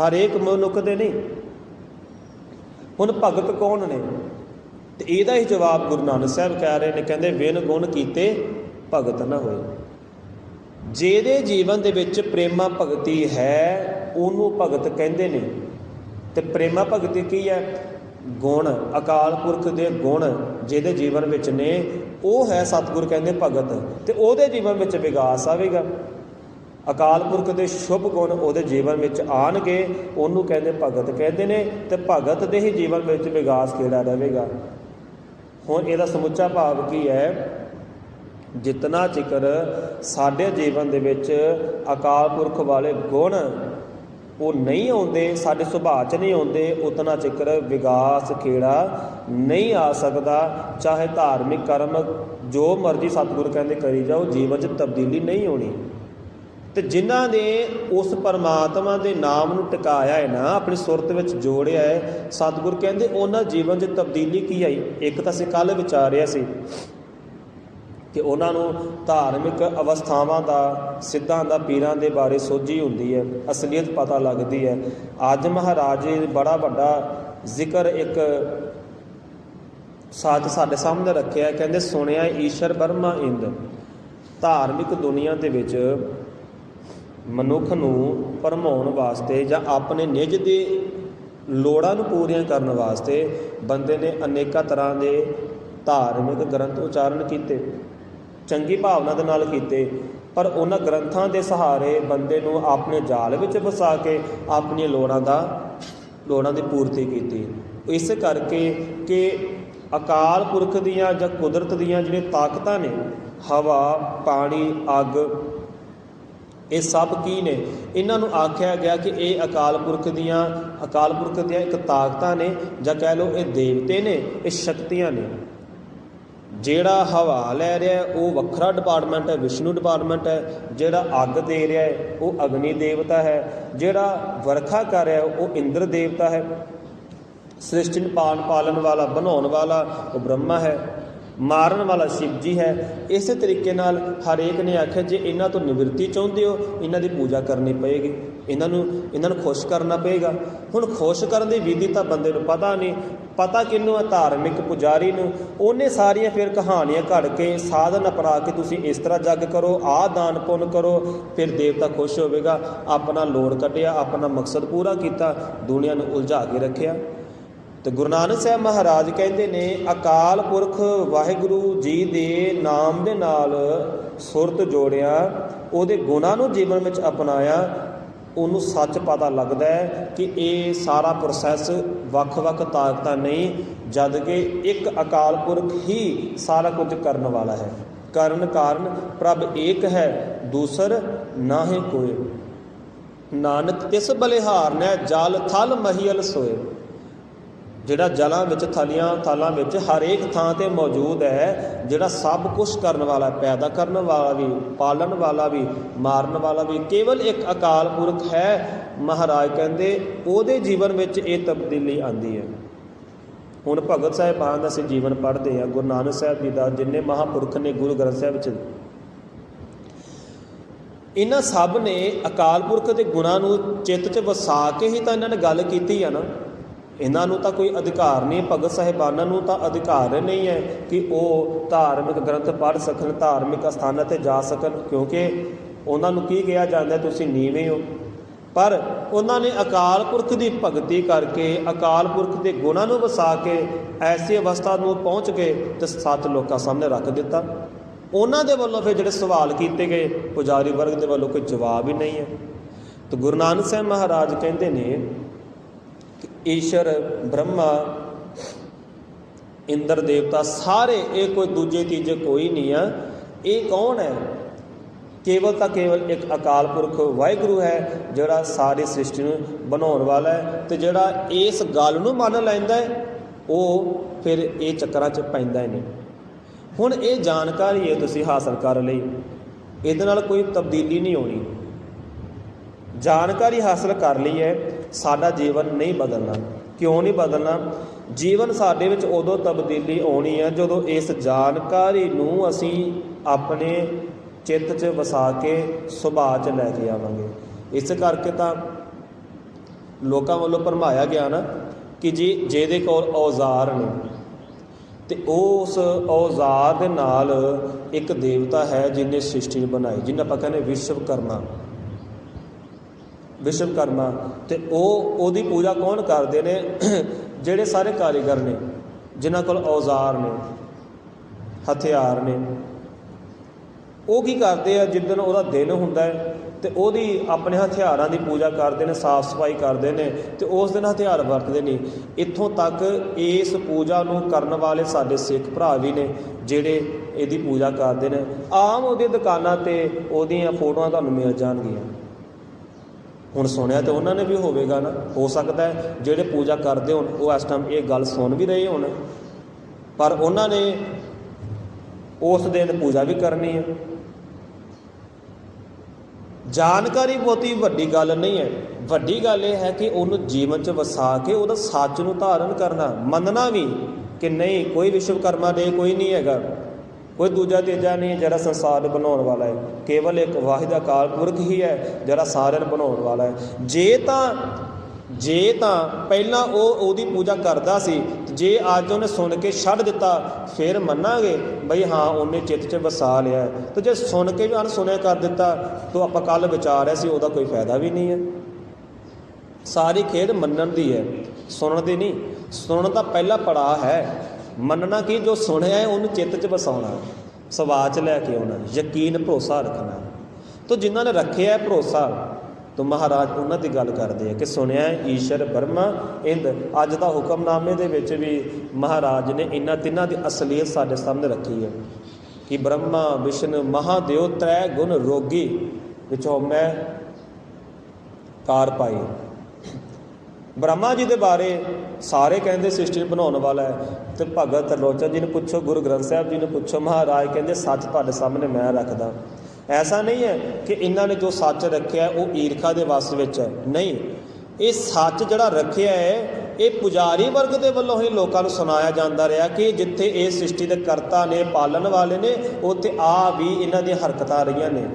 ਹਰੇਕ ਮਨੁੱਖ ਦੇ ਨਹੀਂ। ਹੁਣ ਭਗਤ ਕੌਣ ਨੇ? ਤੇ ਇਹਦਾ ਹੀ ਜਵਾਬ ਗੁਰੂ ਨਾਨਕ ਸਾਹਿਬ ਕਹਿ ਰਹੇ ਨੇ, ਕਹਿੰਦੇ, ਵਿਨ ਗੁਣ ਕੀਤੇ ਭਗਤ ਨਾ ਹੋਏ। ਜਿਹਦੇ ਜੀਵਨ ਦੇ ਵਿੱਚ ਪ੍ਰੇਮਾ ਭਗਤੀ ਹੈ, ਉਹਨੂੰ ਭਗਤ ਕਹਿੰਦੇ ਨੇ। ਤੇ ਪ੍ਰੇਮਾ ਭਗਤੀ ਕੀ ਹੈ? ਗੁਣ, ਅਕਾਲ ਪੁਰਖ ਦੇ ਗੁਣ ਜਿਹਦੇ ਜੀਵਨ ਵਿੱਚ ਨੇ, ਉਹ ਹੈ ਸਤਿਗੁਰ ਕਹਿੰਦੇ ਭਗਤ। ਤੇ ਉਹਦੇ ਜੀਵਨ ਵਿੱਚ ਵਿਕਾਸ ਆਵੇਗਾ। ਅਕਾਲ ਪੁਰਖ ਦੇ ਸ਼ੁਭ ਗੁਣ ਉਹਦੇ ਜੀਵਨ ਵਿੱਚ ਆਣਗੇ ਉਹਨੂੰ ਕਹਿੰਦੇ ਭਗਤ ਕਹਿੰਦੇ ਨੇ। ਤੇ ਭਗਤ ਦੇ ਹੀ ਜੀਵਨ ਵਿੱਚ ਵਿਕਾਸ ਕਿਹੜਾ ਰਹੇਗਾ? ਹੁਣ ਇਹਦਾ ਸਮੁੱਚਾ ਭਾਵ ਕੀ ਹੈ? ਜਿਤਨਾ ਜ਼ਿਕਰ ਸਾਡੇ ਜੀਵਨ ਦੇ ਵਿੱਚ ਅਕਾਲ ਪੁਰਖ ਵਾਲੇ ਗੁਣ ਉਹ ਨਹੀਂ ਆਉਂਦੇ, ਸਾਡੇ ਸੁਭਾਅ 'ਚ ਨਹੀਂ ਆਉਂਦੇ, ਉਤਨਾ ਚਿਕਰ ਵਿਕਾਸ ਖੇੜਾ ਨਹੀਂ ਆ ਸਕਦਾ। ਚਾਹੇ ਧਾਰਮਿਕ ਕਰਮ ਜੋ ਮਰਜ਼ੀ ਸਤਿਗੁਰ ਕਹਿੰਦੇ ਕਰੀ ਜਾਓ, ਜੀਵਨ 'ਚ ਤਬਦੀਲੀ ਨਹੀਂ ਆਉਣੀ। ਤੇ ਜਿਨ੍ਹਾਂ ਨੇ ਉਸ ਪਰਮਾਤਮਾ ਦੇ ਨਾਮ ਨੂੰ ਟਿਕਾਇਆ ਹੈ ਨਾ, ਆਪਣੀ ਸੁਰਤ ਵਿੱਚ ਜੋੜਿਆ ਹੈ, ਸਤਿਗੁਰ ਕਹਿੰਦੇ ਉਹਨਾਂ ਜੀਵਨ 'ਚ ਤਬਦੀਲੀ ਕੀ ਆਈ? ਇੱਕ ਤਾਂ ਅਸੀਂ ਕੱਲ ਵਿਚਾਰਿਆ ਸੀ ਕਿ ਉਹਨਾਂ ਨੂੰ ਧਾਰਮਿਕ ਅਵਸਥਾਵਾਂ ਦਾ, ਸਿੱਧਾਂ ਦਾ, ਪੀਰਾਂ ਦੇ ਬਾਰੇ ਸੋਝੀ ਹੁੰਦੀ ਹੈ, ਅਸਲੀਅਤ ਪਤਾ ਲੱਗਦੀ ਹੈ। ਅੱਜ ਮਹਾਰਾਜ ਜੀ ਬੜਾ ਵੱਡਾ ਜ਼ਿਕਰ ਇੱਕ ਸਾਥ ਸਾਡੇ ਸਾਹਮਣੇ ਰੱਖਿਆ ਕਹਿੰਦੇ ਸੁਣਿਆ ਈਸ਼ਰ ਬਰਮਾ ਇੰਦ, ਧਾਰਮਿਕ ਦੁਨੀਆ ਦੇ ਵਿੱਚ ਮਨੁੱਖ ਨੂੰ ਭਰਮਾਉਣ ਵਾਸਤੇ ਜਾਂ ਆਪਣੇ ਨਿੱਜ ਦੇ ਲੋੜਾਂ ਨੂੰ ਪੂਰੀਆਂ ਕਰਨ ਵਾਸਤੇ ਬੰਦੇ ਨੇ ਅਨੇਕਾਂ ਤਰ੍ਹਾਂ ਦੇ ਧਾਰਮਿਕ ਗ੍ਰੰਥ ਉਚਾਰਨ ਕੀਤੇ, ਚੰਗੀ ਭਾਵਨਾ ਦੇ ਨਾਲ ਕੀਤੇ, ਪਰ ਉਹਨਾਂ ਗ੍ਰੰਥਾਂ ਦੇ ਸਹਾਰੇ ਬੰਦੇ ਨੂੰ ਆਪਣੇ ਜਾਲ ਵਿੱਚ ਫਸਾ ਕੇ ਆਪਣੀਆਂ ਲੋੜਾਂ ਦਾ, ਲੋੜਾਂ ਦੀ ਪੂਰਤੀ ਕੀਤੀ। ਇਸ ਕਰਕੇ ਕਿ ਅਕਾਲ ਪੁਰਖ ਦੀਆਂ ਜਾਂ ਕੁਦਰਤ ਦੀਆਂ ਜਿਹੜੀਆਂ ਤਾਕਤਾਂ ਨੇ, ਹਵਾ, ਪਾਣੀ, ਅੱਗ ਇਹ ਸਭ ਕੀ ਨੇ? ਇਹਨਾਂ ਨੂੰ ਆਖਿਆ ਗਿਆ ਕਿ ਇਹ ਅਕਾਲ ਪੁਰਖ ਦੀਆਂ, ਅਕਾਲ ਪੁਰਖ ਦੀਆਂ ਇੱਕ ਤਾਕਤਾਂ ਨੇ ਜਾਂ ਕਹਿ ਲਓ ਇਹ ਦੇਵਤੇ ਨੇ, ਇਹ ਸ਼ਕਤੀਆਂ ਨੇ। ਜਿਹੜਾ ਹਵਾ ਲੈ ਰਿਹਾ ਉਹ ਵੱਖਰਾ ਡਿਪਾਰਟਮੈਂਟ ਹੈ, ਵਿਸ਼ਨੂੰ ਡਿਪਾਰਟਮੈਂਟ ਹੈ, ਜਿਹੜਾ ਅੱਗ ਦੇ ਰਿਹਾ ਹੈ, ਉਹ ਅਗਨੀ ਦੇਵਤਾ ਹੈ। ਜਿਹੜਾ ਵਰਖਾ ਕਰ ਰਿਹਾ ਉਹ ਇੰਦਰ ਦੇਵਤਾ ਹੈ। ਸ੍ਰਿਸ਼ਟੀ ਨੂੰ ਪਾਲਣ ਪਾਲਣ ਵਾਲਾ, ਬਣਾਉਣ ਵਾਲਾ, ਉਹ ਬ੍ਰਹਮਾ ਹੈ। ਮਾਰਨ ਵਾਲਾ ਸ਼ਿਵ ਜੀ ਹੈ। ਇਸੇ ਤਰੀਕੇ ਨਾਲ ਹਰੇਕ ਨੇ ਆਖਿਆ, ਜੇ ਇਹਨਾਂ ਤੋਂ ਨਿਵਰਤੀ ਚਾਹੁੰਦੇ ਹੋ, ਇਹਨਾਂ ਦੀ ਪੂਜਾ ਕਰਨੀ ਪਏਗੀ। ਇਹਨਾਂ ਨੂੰ ਇਹਨਾਂ ਨੂੰ ਖੁਸ਼ ਕਰਨਾ ਪਏਗਾ। ਹੁਣ ਖੁਸ਼ ਕਰਨ ਦੀ ਵਿਧੀ ਤਾਂ ਬੰਦੇ ਨੂੰ ਪਤਾ ਨਹੀਂ। ਪਤਾ ਕਿਹਨੂੰ ਆ? ਧਾਰਮਿਕ ਪੁਜਾਰੀ ਨੂੰ। ਉਹਨੇ ਸਾਰੀਆਂ ਫਿਰ ਕਹਾਣੀਆਂ ਘੜ ਕੇ ਸਾਧਨ ਅਪਣਾ ਕੇ ਤੁਸੀਂ ਇਸ ਤਰ੍ਹਾਂ ਜੱਗ ਕਰੋ ਆ ਦਾਨ ਪੁੰਨ ਕਰੋ, ਫਿਰ ਦੇਵਤਾ ਖੁਸ਼ ਹੋਵੇਗਾ। ਆਪਣਾ ਲੋੜ ਕੱਢਿਆ ਆਪਣਾ ਮਕਸਦ ਪੂਰਾ ਕੀਤਾ, ਦੁਨੀਆ ਨੂੰ ਉਲਝਾ ਕੇ ਰੱਖਿਆ। ਤੇ ਗੁਰੂ ਨਾਨਕ ਸਾਹਿਬ ਮਹਾਰਾਜ ਕਹਿੰਦੇ ਨੇ, ਅਕਾਲ ਪੁਰਖ ਵਾਹਿਗੁਰੂ ਜੀ ਦੇ ਨਾਮ ਦੇ ਨਾਲ ਸੁਰਤ ਜੋੜਿਆ, ਉਹਦੇ ਗੁਣਾਂ ਨੂੰ ਜੀਵਨ ਵਿੱਚ ਅਪਣਾਇਆ, ਉਹਨੂੰ ਸੱਚ ਪਤਾ ਲੱਗਦਾ ਹੈ ਕਿ ਇਹ ਸਾਰਾ ਪ੍ਰੋਸੈਸ ਵੱਖ-ਵੱਖ ਤਾਕਤਾਂ ਨਹੀਂ ਜਦ ਕਿ ਇੱਕ ਅਕਾਲ ਪੁਰਖ ਹੀ ਸਾਰਾ ਕੁਝ ਕਰਨ ਵਾਲਾ ਹੈ। ਕਰਨ ਕਾਰਨ ਪ੍ਰਭ ਏਕ ਹੈ, ਦੂਸਰ ਨਾ ਨਾਹੀ ਕੋਈ। ਨਾਨਕ ਤਿਸ ਬਲਿਹਾਰ ਨੇ ਜਲ ਥਲ ਮਹੀਲ ਸੋਏ। ਜਿਹੜਾ ਜਲਾਂ ਵਿੱਚ, ਥਲੀਆਂ, ਥਾਲਾਂ ਵਿੱਚ ਹਰੇਕ ਥਾਂ ਤੇ ਮੌਜੂਦ ਹੈ, ਜਿਹੜਾ ਸਭ ਕੁਝ ਕਰਨ ਵਾਲਾ, ਪੈਦਾ ਕਰਨ ਵਾਲਾ ਵੀ, ਪਾਲਣ ਵਾਲਾ ਵੀ, ਮਾਰਨ ਵਾਲਾ ਵੀ, ਕੇਵਲ ਇੱਕ ਅਕਾਲ ਪੁਰਖ ਹੈ, ਮਹਾਰਾਜ ਕਹਿੰਦੇ, ਉਹਦੇ ਜੀਵਨ ਵਿੱਚ ਇਹ ਤਬਦੀਲੀ ਆਂਦੀ ਹੈ। ਹੁਣ ਭਗਤ ਸਾਹਿਬਾਨ ਦਾ ਅਸੀਂ ਜੀਵਨ ਪੜ੍ਹਦੇ ਹਾਂ, ਗੁਰੂ ਨਾਨਕ ਸਾਹਿਬ ਜੀ ਦਾ, ਜਿੰਨੇ ਮਹਾਪੁਰਖ ਨੇ ਗੁਰੂ ਗ੍ਰੰਥ ਸਾਹਿਬ ਵਿੱਚ। ਇਹਨਾਂ ਸਭ ਨੇ ਅਕਾਲ ਪੁਰਖ ਦੇ ਗੁਣਾਂ ਨੂੰ ਚਿੱਤ 'ਚ ਵਸਾ ਕੇ ਹੀ ਤਾਂ ਇਹਨਾਂ ਨੇ ਗੱਲ ਕੀਤੀ ਆ ਨਾ। ਇਹਨਾਂ ਨੂੰ ਤਾਂ ਕੋਈ ਅਧਿਕਾਰ ਨਹੀਂ, ਭਗਤ ਸਾਹਿਬਾਨਾਂ ਨੂੰ ਤਾਂ ਅਧਿਕਾਰ ਨਹੀਂ ਹੈ ਕਿ ਉਹ ਧਾਰਮਿਕ ਗ੍ਰੰਥ ਪੜ੍ਹ ਸਕਣ, ਧਾਰਮਿਕ ਅਸਥਾਨਾਂ ਤੇ ਜਾ ਸਕਣ, ਕਿਉਂਕਿ ਉਹਨਾਂ ਨੂੰ ਕੀ ਕਿਹਾ ਜਾਂਦਾ ਤੁਸੀਂ ਨੀਵੇਂ ਹੋ। ਪਰ ਉਹਨਾਂ ਨੇ ਅਕਾਲ ਪੁਰਖ ਦੀ ਭਗਤੀ ਕਰਕੇ, ਅਕਾਲ ਪੁਰਖ ਦੇ ਗੁਣਾਂ ਨੂੰ ਵਸਾ ਕੇ, ਐਸੀ ਅਵਸਥਾ ਨੂੰ ਪਹੁੰਚ ਕੇ ਤੇ ਸੱਤ ਲੋਕਾਂ ਸਾਹਮਣੇ ਰੱਖ ਦਿੱਤਾ। ਉਹਨਾਂ ਦੇ ਵੱਲੋਂ ਫਿਰ ਜਿਹੜੇ ਸਵਾਲ ਕੀਤੇ ਗਏ, ਪੁਜਾਰੀ ਵਰਗ ਦੇ ਵੱਲੋਂ ਕੋਈ ਜਵਾਬ ਹੀ ਨਹੀਂ ਹੈ। ਤੇ ਗੁਰੂ ਨਾਨਕ ਸਾਹਿਬ ਮਹਾਰਾਜ ਕਹਿੰਦੇ ਨੇ ਈਸ਼ਰ, ਬ੍ਰਹਮਾ, ਇੰਦਰ ਦੇਵਤਾ, ਸਾਰੇ ਇਹ ਕੋਈ ਦੂਜੇ ਤੀਜੇ ਕੋਈ ਨਹੀਂ ਆ। ਇਹ ਕੌਣ ਹੈ? ਕੇਵਲ ਤਾਂ ਕੇਵਲ ਇੱਕ ਅਕਾਲ ਪੁਰਖ ਵਾਹਿਗੁਰੂ ਹੈ, ਜਿਹੜਾ ਸਾਰੀ ਸ੍ਰਿਸ਼ਟੀ ਨੂੰ ਬਣਾਉਣ ਵਾਲਾ ਹੈ ਤੇ ਜਿਹੜਾ ਇਸ ਗੱਲ ਨੂੰ ਮੰਨ ਲੈਂਦਾ ਹੈ, ਉਹ ਫਿਰ ਇਹ ਚੱਕਰਾਂ 'ਚ ਪੈਂਦਾ ਹੀ ਨਹੀਂ। ਹੁਣ ਇਹ ਜਾਣਕਾਰੀ ਹੈ ਤੁਸੀਂ ਹਾਸਲ ਕਰ ਲਈ। ਇਹਦੇ ਨਾਲ ਕੋਈ ਤਬਦੀਲੀ ਨਹੀਂ ਹੋਣੀ ਜਾਣਕਾਰੀ ਹਾਸਲ ਕਰ ਲਈ ਹੈ। ਸਾਡਾ ਜੀਵਨ ਨਹੀਂ ਬਦਲਣਾ। ਕਿਉਂ ਨਹੀਂ ਬਦਲਣਾ? ਜੀਵਨ ਸਾਡੇ ਵਿੱਚ ਉਦੋਂ ਤਬਦੀਲੀ ਆਉਣੀ ਹੈ ਜਦੋਂ ਇਸ ਜਾਣਕਾਰੀ ਨੂੰ ਅਸੀਂ ਆਪਣੇ ਚਿੱਤ 'ਚ ਵਸਾ ਕੇ ਸੁਭਾਅ 'ਚ ਲੈ ਕੇ ਆਵਾਂਗੇ। ਇਸ ਕਰਕੇ ਤਾਂ ਲੋਕਾਂ ਵੱਲੋਂ ਭਰਮਾਇਆ ਗਿਆ ਨਾ ਕਿ ਜੀ ਜਿਹਦੇ ਕੋਲ ਔਜ਼ਾਰ ਨੇ ਤੇ ਉਸ ਔਜ਼ਾਰ ਦੇ ਨਾਲ ਇੱਕ ਦੇਵਤਾ ਹੈ ਜਿਹਨੇ ਸ੍ਰਿਸ਼ਟੀ ਬਣਾਈ, ਜਿਹਨੂੰ ਆਪਾਂ ਕਹਿੰਦੇ ਵਿਸ਼ਵਕਰਮਾ। ਵਿਸ਼ਵਕਰਮਾ ਤੇ ਉਹ, ਉਹਦੀ ਪੂਜਾ ਕੌਣ ਕਰਦੇ ਨੇ? ਜਿਹੜੇ ਸਾਰੇ ਕਾਰੀਗਰ ਨੇ, ਜਿਨ੍ਹਾਂ ਕੋਲ ਔਜ਼ਾਰ ਨੇ, ਹਥਿਆਰ ਨੇ। ਉਹ ਕੀ ਕਰਦੇ ਆ? ਜਿੱਦਣ ਉਹਦਾ ਦਿਨ ਹੁੰਦਾ ਹੈ ਤੇ ਉਹਦੀ ਆਪਣੇ ਹਥਿਆਰਾਂ ਦੀ ਪੂਜਾ ਕਰਦੇ ਨੇ ਸਾਫ਼ ਸਫ਼ਾਈ ਕਰਦੇ ਨੇ ਤੇ ਉਸ ਦਿਨ ਹਥਿਆਰ ਵਰਤਦੇ ਨਹੀਂ ਇੱਥੋਂ ਤੱਕ ਇਸ ਪੂਜਾ ਨੂੰ ਕਰਨ ਵਾਲੇ ਸਾਡੇ ਸਿੱਖ ਭਰਾ ਵੀ ਨੇ, ਜਿਹੜੇ ਇਹਦੀ ਪੂਜਾ ਕਰਦੇ ਨੇ। ਆਮ ਉਹਦੀ ਦੁਕਾਨਾਂ ਤੇ ਉਹਦੀਆਂ ਫੋਟੋਆਂ ਤੁਹਾਨੂੰ ਮਿਲ ਜਾਣਗੀਆਂ। ਹੁਣ ਸੁਣਿਆ ਤੇ ਉਹਨਾਂ ਨੇ ਵੀ ਹੋਵੇਗਾ ਨਾ, ਹੋ ਸਕਦਾ ਜਿਹੜੇ ਪੂਜਾ ਕਰਦੇ ਹੋਣ, ਉਹ ਇਸ ਟਾਈਮ ਇਹ ਗੱਲ ਸੁਣ ਵੀ ਰਹੇ ਹੋਣ। ਪਰ ਉਹਨਾਂ ਨੇ ਉਸ ਦਿਨ ਪੂਜਾ ਵੀ ਕਰਨੀ ਹੈ। ਜਾਣਕਾਰੀ ਬਹੁਤੀ ਵੱਡੀ ਗੱਲ ਨਹੀਂ ਹੈ। ਵੱਡੀ ਗੱਲ ਇਹ ਹੈ ਕਿ ਉਹਨੂੰ ਜੀਵਨ 'ਚ ਵਸਾ ਕੇ ਉਹਦਾ ਸੱਚ ਨੂੰ ਧਾਰਨ ਕਰਨਾ, ਮੰਨਣਾ ਵੀ ਕਿ ਨਹੀਂ, ਕੋਈ ਵਿਸ਼ਵਕਰਮਾ ਦੇ ਕੋਈ ਨਹੀਂ ਹੈਗਾ। ਕੋਈ ਦੂਜਾ ਤੀਜਾ ਨਹੀਂ, ਜਿਹੜਾ ਸੰਸਾਰ ਨੂੰ ਬਣਾਉਣ ਵਾਲਾ ਹੈ। ਕੇਵਲ ਇੱਕ ਵਾਹਿਦ ਅਕਾਲ ਪੁਰਖ ਹੀ ਹੈ, ਜਿਹੜਾ ਸਾਰਿਆਂ ਨੂੰ ਬਣਾਉਣ ਵਾਲਾ ਹੈ। ਜੇ ਤਾਂ ਜੇ ਤਾਂ ਪਹਿਲਾਂ ਉਹ ਉਹਦੀ ਪੂਜਾ ਕਰਦਾ ਸੀ, ਜੇ ਅੱਜ ਉਹਨੇ ਸੁਣ ਕੇ ਛੱਡ ਦਿੱਤਾ, ਫਿਰ ਮੰਨਾਂਗੇ ਬਈ ਹਾਂ, ਉਹਨੇ ਚਿੱਤ 'ਚ ਵਸਾ ਲਿਆ ਹੈ। ਤੇ ਜੇ ਸੁਣ ਕੇ ਵੀ ਅਣਸੁਣਿਆ ਕਰ ਦਿੱਤਾ, ਤਾਂ ਆਪਾਂ ਕੱਲ ਵਿਚਾਰਿਆ ਸੀ, ਉਹਦਾ ਕੋਈ ਫਾਇਦਾ ਵੀ ਨਹੀਂ ਹੈ। ਸਾਰੀ ਖੇਡ ਮੰਨਣ ਦੀ ਹੈ, ਸੁਣਨ ਦੀ ਨਹੀਂ। ਸੁਣਨ ਦਾ ਪਹਿਲਾ ਪੜਾਅ ਹੈ ਮੰਨਣਾ ਕਿ ਜੋ ਸੁਣਿਆ ਹੈ, ਉਹਨੂੰ ਚਿੱਤ 'ਚ ਵਸਾਉਣਾ ਸਵਾਚ ਲੈ ਕੇ ਆਉਣਾ, ਯਕੀਨ ਭਰੋਸਾ ਰੱਖਣਾ। ਤੋ ਜਿਨ੍ਹਾਂ ਨੇ ਰੱਖਿਆ ਹੈ ਭਰੋਸਾ, ਤੋ ਮਹਾਰਾਜ ਉਹਨਾਂ ਦੀ ਗੱਲ ਕਰਦੇ ਆ ਕਿ ਸੁਣਿਆ ਹੈ, ਈਸ਼ਰ ਬਰਮਾ ਇੰਦ, ਅੱਜ ਦਾ ਹੁਕਮਨਾਮੇ ਦੇ ਵਿੱਚ ਵੀ ਮਹਾਰਾਜ ਨੇ ਇਹਨਾਂ ਤਿੰਨਾਂ ਦੀ ਅਸਲੀਅਤ ਸਾਡੇ ਸਾਹਮਣੇ ਰੱਖੀ ਹੈ ਕਿ ਬ੍ਰਹਮਾ, ਵਿਸ਼ਨ, ਮਹਾਦੇਵ ਤ੍ਰੈ ਗੁਣ ਰੋਗੀ, ਵਿੱਚੋਂ ਮੈਂ ਕਾਰ ਪਾਈ। ਬ੍ਰਹਮਾ ਜੀ ਦੇ ਬਾਰੇ ਸਾਰੇ ਕਹਿੰਦੇ ਸ੍ਰਿਸ਼ਟੀ ਨੂੰ ਬਣਾਉਣ ਵਾਲਾ ਹੈ ਤੇ ਭਗਤ ਤਰਲੋਚਨ ਜੀ ਨੂੰ ਪੁੱਛੋ, ਗੁਰੂ ਗ੍ਰੰਥ ਸਾਹਿਬ ਜੀ ਨੂੰ ਪੁੱਛੋ, ਮਹਾਰਾਜ ਕਹਿੰਦੇ ਸੱਚ ਤੁਹਾਡੇ ਸਾਹਮਣੇ ਮੈਂ ਰੱਖਦਾ। ਐਸਾ ਨਹੀਂ ਹੈ ਕਿ ਇਹਨਾਂ ਨੇ ਜੋ ਸੱਚ ਰੱਖਿਆ ਉਹ ਈਰਖਾ ਦੇ ਵਸ ਵਿੱਚ ਹੈ। ਨਹੀਂ, ਇਹ ਸੱਚ ਜਿਹੜਾ ਰੱਖਿਆ ਹੈ, ਇਹ ਪੁਜਾਰੀ ਵਰਗ ਦੇ ਵੱਲੋਂ ਹੀ ਲੋਕਾਂ ਨੂੰ ਸੁਣਾਇਆ ਜਾਂਦਾ ਰਿਹਾ ਕਿ ਜਿੱਥੇ ਇਹ ਸ੍ਰਿਸ਼ਟੀ ਦੇ ਕਰਤਾ ਨੇ, ਪਾਲਣ ਵਾਲੇ ਨੇ, ਉੱਥੇ ਆ ਵੀ ਇਹਨਾਂ ਦੀਆਂ ਹਰਕਤਾਂ ਰਹੀਆਂ ਨੇ।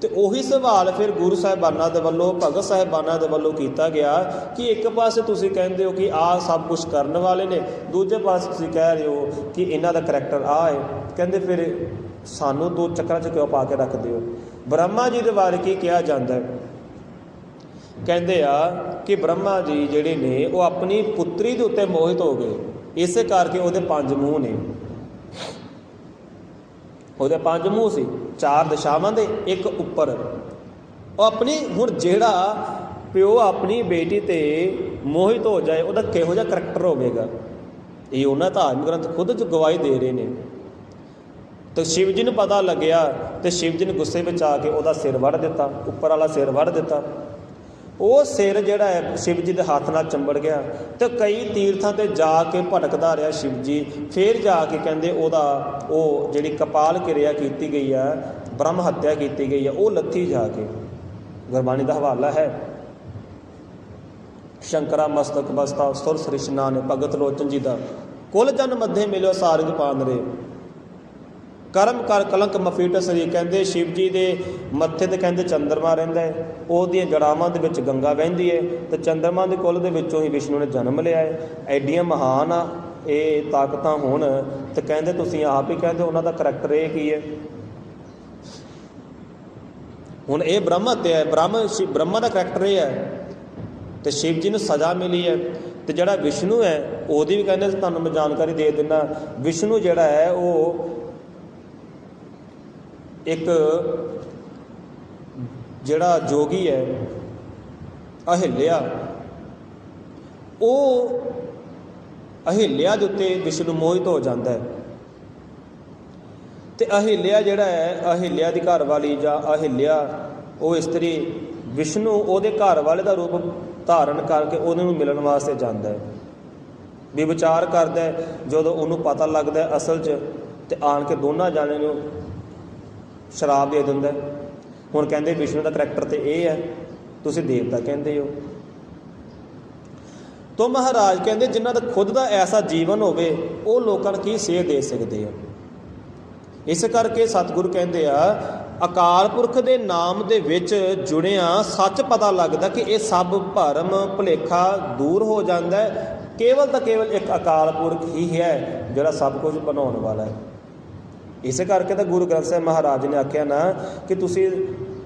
ਤੇ ਉਹੀ ਸਵਾਲ ਫਿਰ ਗੁਰੂ ਸਾਹਿਬਾਨਾਂ ਦੇ ਵੱਲੋਂ, ਭਗਤ ਸਾਹਿਬਾਨਾਂ ਦੇ ਵੱਲੋਂ ਕੀਤਾ ਗਿਆ ਕਿ ਇੱਕ ਪਾਸੇ ਤੁਸੀਂ ਕਹਿੰਦੇ ਹੋ ਕਿ ਆਹ ਸਭ ਕੁਝ ਕਰਨ ਵਾਲੇ ਨੇ, ਦੂਜੇ ਪਾਸੇ ਤੁਸੀਂ ਕਹਿ ਰਹੇ ਹੋ ਕਿ ਇਹਨਾਂ ਦਾ ਕਰੈਕਟਰ ਆ ਹੈ। ਕਹਿੰਦੇ ਫਿਰ ਸਾਨੂੰ ਦੋ ਚੱਕਰਾਂ 'ਚ ਕਿਉਂ ਪਾ ਕੇ ਰੱਖਦੇ ਹੋ? ਬ੍ਰਹਮਾ ਜੀ ਦੇ ਬਾਰੇ ਕੀ ਕਿਹਾ ਜਾਂਦਾ ਹੈ? ਕਹਿੰਦੇ ਆ ਕਿ ਬ੍ਰਹਮਾ ਜੀ ਜਿਹੜੇ ਨੇ, ਉਹ ਆਪਣੀ ਪੁੱਤਰੀ ਦੇ ਉੱਤੇ ਮੋਹਿਤ ਹੋ ਗਏ। ਇਸੇ ਕਰਕੇ ਉਹਦੇ ਪੰਜ ਮੂੰਹ ਨੇ। ਉਹਦੇ ਪੰਜ ਮੂੰਹ ਸੀ, ਚਾਰ ਦਿਸ਼ਾਵਾਂ ਦੇ, ਇੱਕ ਉੱਪਰ। ਉਹ ਆਪਣੀ, ਹੁਣ ਜਿਹੜਾ ਪਿਓ ਆਪਣੀ ਬੇਟੀ ਤੇ ਮੋਹਿਤ ਹੋ ਜਾਏ, ਉਹਦਾ ਕਿਹੋ ਜਿਹਾ ਕਰੈਕਟਰ ਹੋਵੇਗਾ? ਇਹ ਉਹਨਾਂ ਧਾਰਮਿਕ ਗ੍ਰੰਥ ਖੁਦ ਚ ਗਵਾਹੀ ਦੇ ਰਹੇ ਨੇ। ਤੇ ਸ਼ਿਵ ਜੀ ਨੂੰ ਪਤਾ ਲੱਗਿਆ ਤੇ ਸ਼ਿਵ ਜੀ ਨੇ ਗੁੱਸੇ ਵਿੱਚ ਆ ਕੇ ਉਹਦਾ ਸਿਰ ਵੱਢ ਦਿੱਤਾ, ਉੱਪਰ ਵਾਲਾ ਸਿਰ ਵੱਢ ਦਿੱਤਾ। ਉਹ ਸਿਰ ਜਿਹੜਾ ਹੈ ਸ਼ਿਵ ਜੀ ਦੇ ਹੱਥ ਨਾਲ ਚੰਬੜ ਗਿਆ ਤੇ ਕਈ ਤੀਰਥਾਂ ਤੇ ਜਾ ਕੇ ਭਟਕਦਾ ਰਿਹਾ ਸ਼ਿਵ ਜੀ ਫਿਰ ਜਾ ਕੇ ਕਹਿੰਦੇ ਉਹਦਾ, ਉਹ ਜਿਹੜੀ ਕਪਾਲ ਕਿਰਿਆ ਕੀਤੀ ਗਈ ਹੈ, ਬ੍ਰਹਮ ਹੱਤਿਆ ਕੀਤੀ ਗਈ ਹੈ, ਉਹ ਲੱਥੀ ਜਾ ਕੇ। ਗੁਰਬਾਣੀ ਦਾ ਹਵਾਲਾ ਹੈ, ਸ਼ੰਕਰਾ ਮਸਤਕ ਬਸਤਾ ਸੁਰ ਸ੍ਰਿਸ਼ਨਾ ਨੇ ਭਗਤ ਲੋਚਨ ਜੀ ਦਾ, ਕੁਲ ਜਨ ਮੱਧੇ ਮਿਲਿਓ ਸਾਰਗ ਪਾਨਰੇ ਕਰਮ ਕਰ ਕਲੰਕ ਮਫੀਟ ਸਰੀਰ ਕਹਿੰਦੇ ਸ਼ਿਵ ਜੀ ਦੇ ਮੱਥੇ ਤੇ ਕਹਿੰਦੇ ਚੰਦਰਮਾ ਰਹਿੰਦਾ ਹੈ। ਉਹਦੀਆਂ ਜੜਾਵਾਂ ਦੇ ਵਿੱਚ ਗੰਗਾ ਵਹਿੰਦੀ ਹੈ ਤੇ ਚੰਦਰਮਾ ਦੇ ਕੁੱਲ ਦੇ ਵਿੱਚੋਂ ਹੀ ਵਿਸ਼ਨੂੰ ਨੇ ਜਨਮ ਲਿਆ ਹੈ। ਐਡੀਆਂ ਮਹਾਨ ਆ, ਇਹ ਤਾਕਤਾਂ ਹੋਣ ਤੇ ਕਹਿੰਦੇ ਤੁਸੀਂ ਆਪ ਹੀ ਕਹਿੰਦੇ ਉਹਨਾਂ ਦਾ ਕਰੈਕਟਰ ਇਹ ਕੀ ਹੈ। ਹੁਣ ਇਹ ਬ੍ਰਹਮ ਹੱਤਿਆ ਹੈ, ਬ੍ਰਹਮ ਸ਼ਿ- ਬ੍ਰਹਮਾ ਦਾ ਕਰੈਕਟਰ ਇਹ ਹੈ ਤੇ ਸ਼ਿਵ ਜੀ ਨੂੰ ਸਜ਼ਾ ਮਿਲੀ ਹੈ ਤੇ ਜਿਹੜਾ ਵਿਸ਼ਨੂੰ ਹੈ, ਉਹਦੀ ਵੀ ਕਹਿੰਦੇ ਤੁਹਾਨੂੰ ਮੈਂ ਜਾਣਕਾਰੀ ਦੇ ਦਿੰਦਾ, ਵਿਸ਼ਨੂੰ ਜਿਹੜਾ ਹੈ ਉਹ ਇੱਕ ਜਿਹੜਾ ਜੋਗੀ ਹੈ, ਅਹਿਲਿਆ, ਉਹ ਅਹਿਲਿਆ ਦੇ ਉੱਤੇ ਵਿਸ਼ਨੂੰ ਮੋਹਿਤ ਹੋ ਜਾਂਦਾ ਹੈ। ਤੇ ਅਹਿਲਿਆ ਜਿਹੜਾ ਹੈ, ਅਹਿਲਿਆ ਦੀ ਘਰ ਵਾਲੀ ਜਾਂ ਅਹਿਲਿਆ, ਉਹ ਇਸਤਰੀ ਵਿਸ਼ਨੂੰ ਉਹਦੇ ਘਰ ਵਾਲੇ ਦਾ ਰੂਪ ਧਾਰਨ ਕਰਕੇ ਉਹਨਾਂ ਨੂੰ ਮਿਲਣ ਵਾਸਤੇ ਜਾਂਦਾ ਹੈ। ਵੀ ਵਿਚਾਰ ਕਰਦਾ ਜਦੋਂ ਉਹਨੂੰ ਪਤਾ ਲੱਗਦਾ ਅਸਲ 'ਚ ਤੇ ਆਣ ਕੇ ਦੋਨਾਂ ਜਾਣੇ ਨੂੰ ਸ਼ਰਾਬ ਦੇ ਦਿੰਦਾ ਹੁਣ ਕਹਿੰਦੇ ਵਿਸ਼ਨੂੰ ਦਾ ਕਰੈਕਟਰ ਤੇ ਇਹ ਹੈ, ਤੁਸੀਂ ਦੇਵਤਾ ਕਹਿੰਦੇ ਹੋ। ਤੋ ਮਹਾਰਾਜ ਕਹਿੰਦੇ ਜਿਨ੍ਹਾਂ ਦਾ ਖੁਦ ਦਾ ਐਸਾ ਜੀਵਨ ਹੋਵੇ, ਉਹ ਲੋਕਾਂ ਨੂੰ ਕੀ ਸੇਧ ਦੇ ਸਕਦੇ ਆ? ਇਸ ਕਰਕੇ ਸਤਿਗੁਰੂ ਕਹਿੰਦੇ ਆ, ਅਕਾਲ ਪੁਰਖ ਦੇ ਨਾਮ ਦੇ ਵਿੱਚ ਜੁੜਿਆ ਸੱਚ ਪਤਾ ਲੱਗਦਾ ਕਿ ਇਹ ਸਭ ਭਰਮ ਭੁਲੇਖਾ ਦੂਰ ਹੋ ਜਾਂਦਾ ਹੈ। ਕੇਵਲ ਤਾਂ ਕੇਵਲ ਇੱਕ ਅਕਾਲ ਪੁਰਖ ਹੀ ਹੈ ਜਿਹੜਾ ਸਭ ਕੁਝ ਬਣਾਉਣ ਵਾਲਾ ਹੈ। ਇਸੇ ਕਰਕੇ ਤਾਂ ਗੁਰੂ ਗ੍ਰੰਥ ਸਾਹਿਬ ਮਹਾਰਾਜ ਨੇ ਆਖਿਆ ਨਾ ਕਿ ਤੁਸੀਂ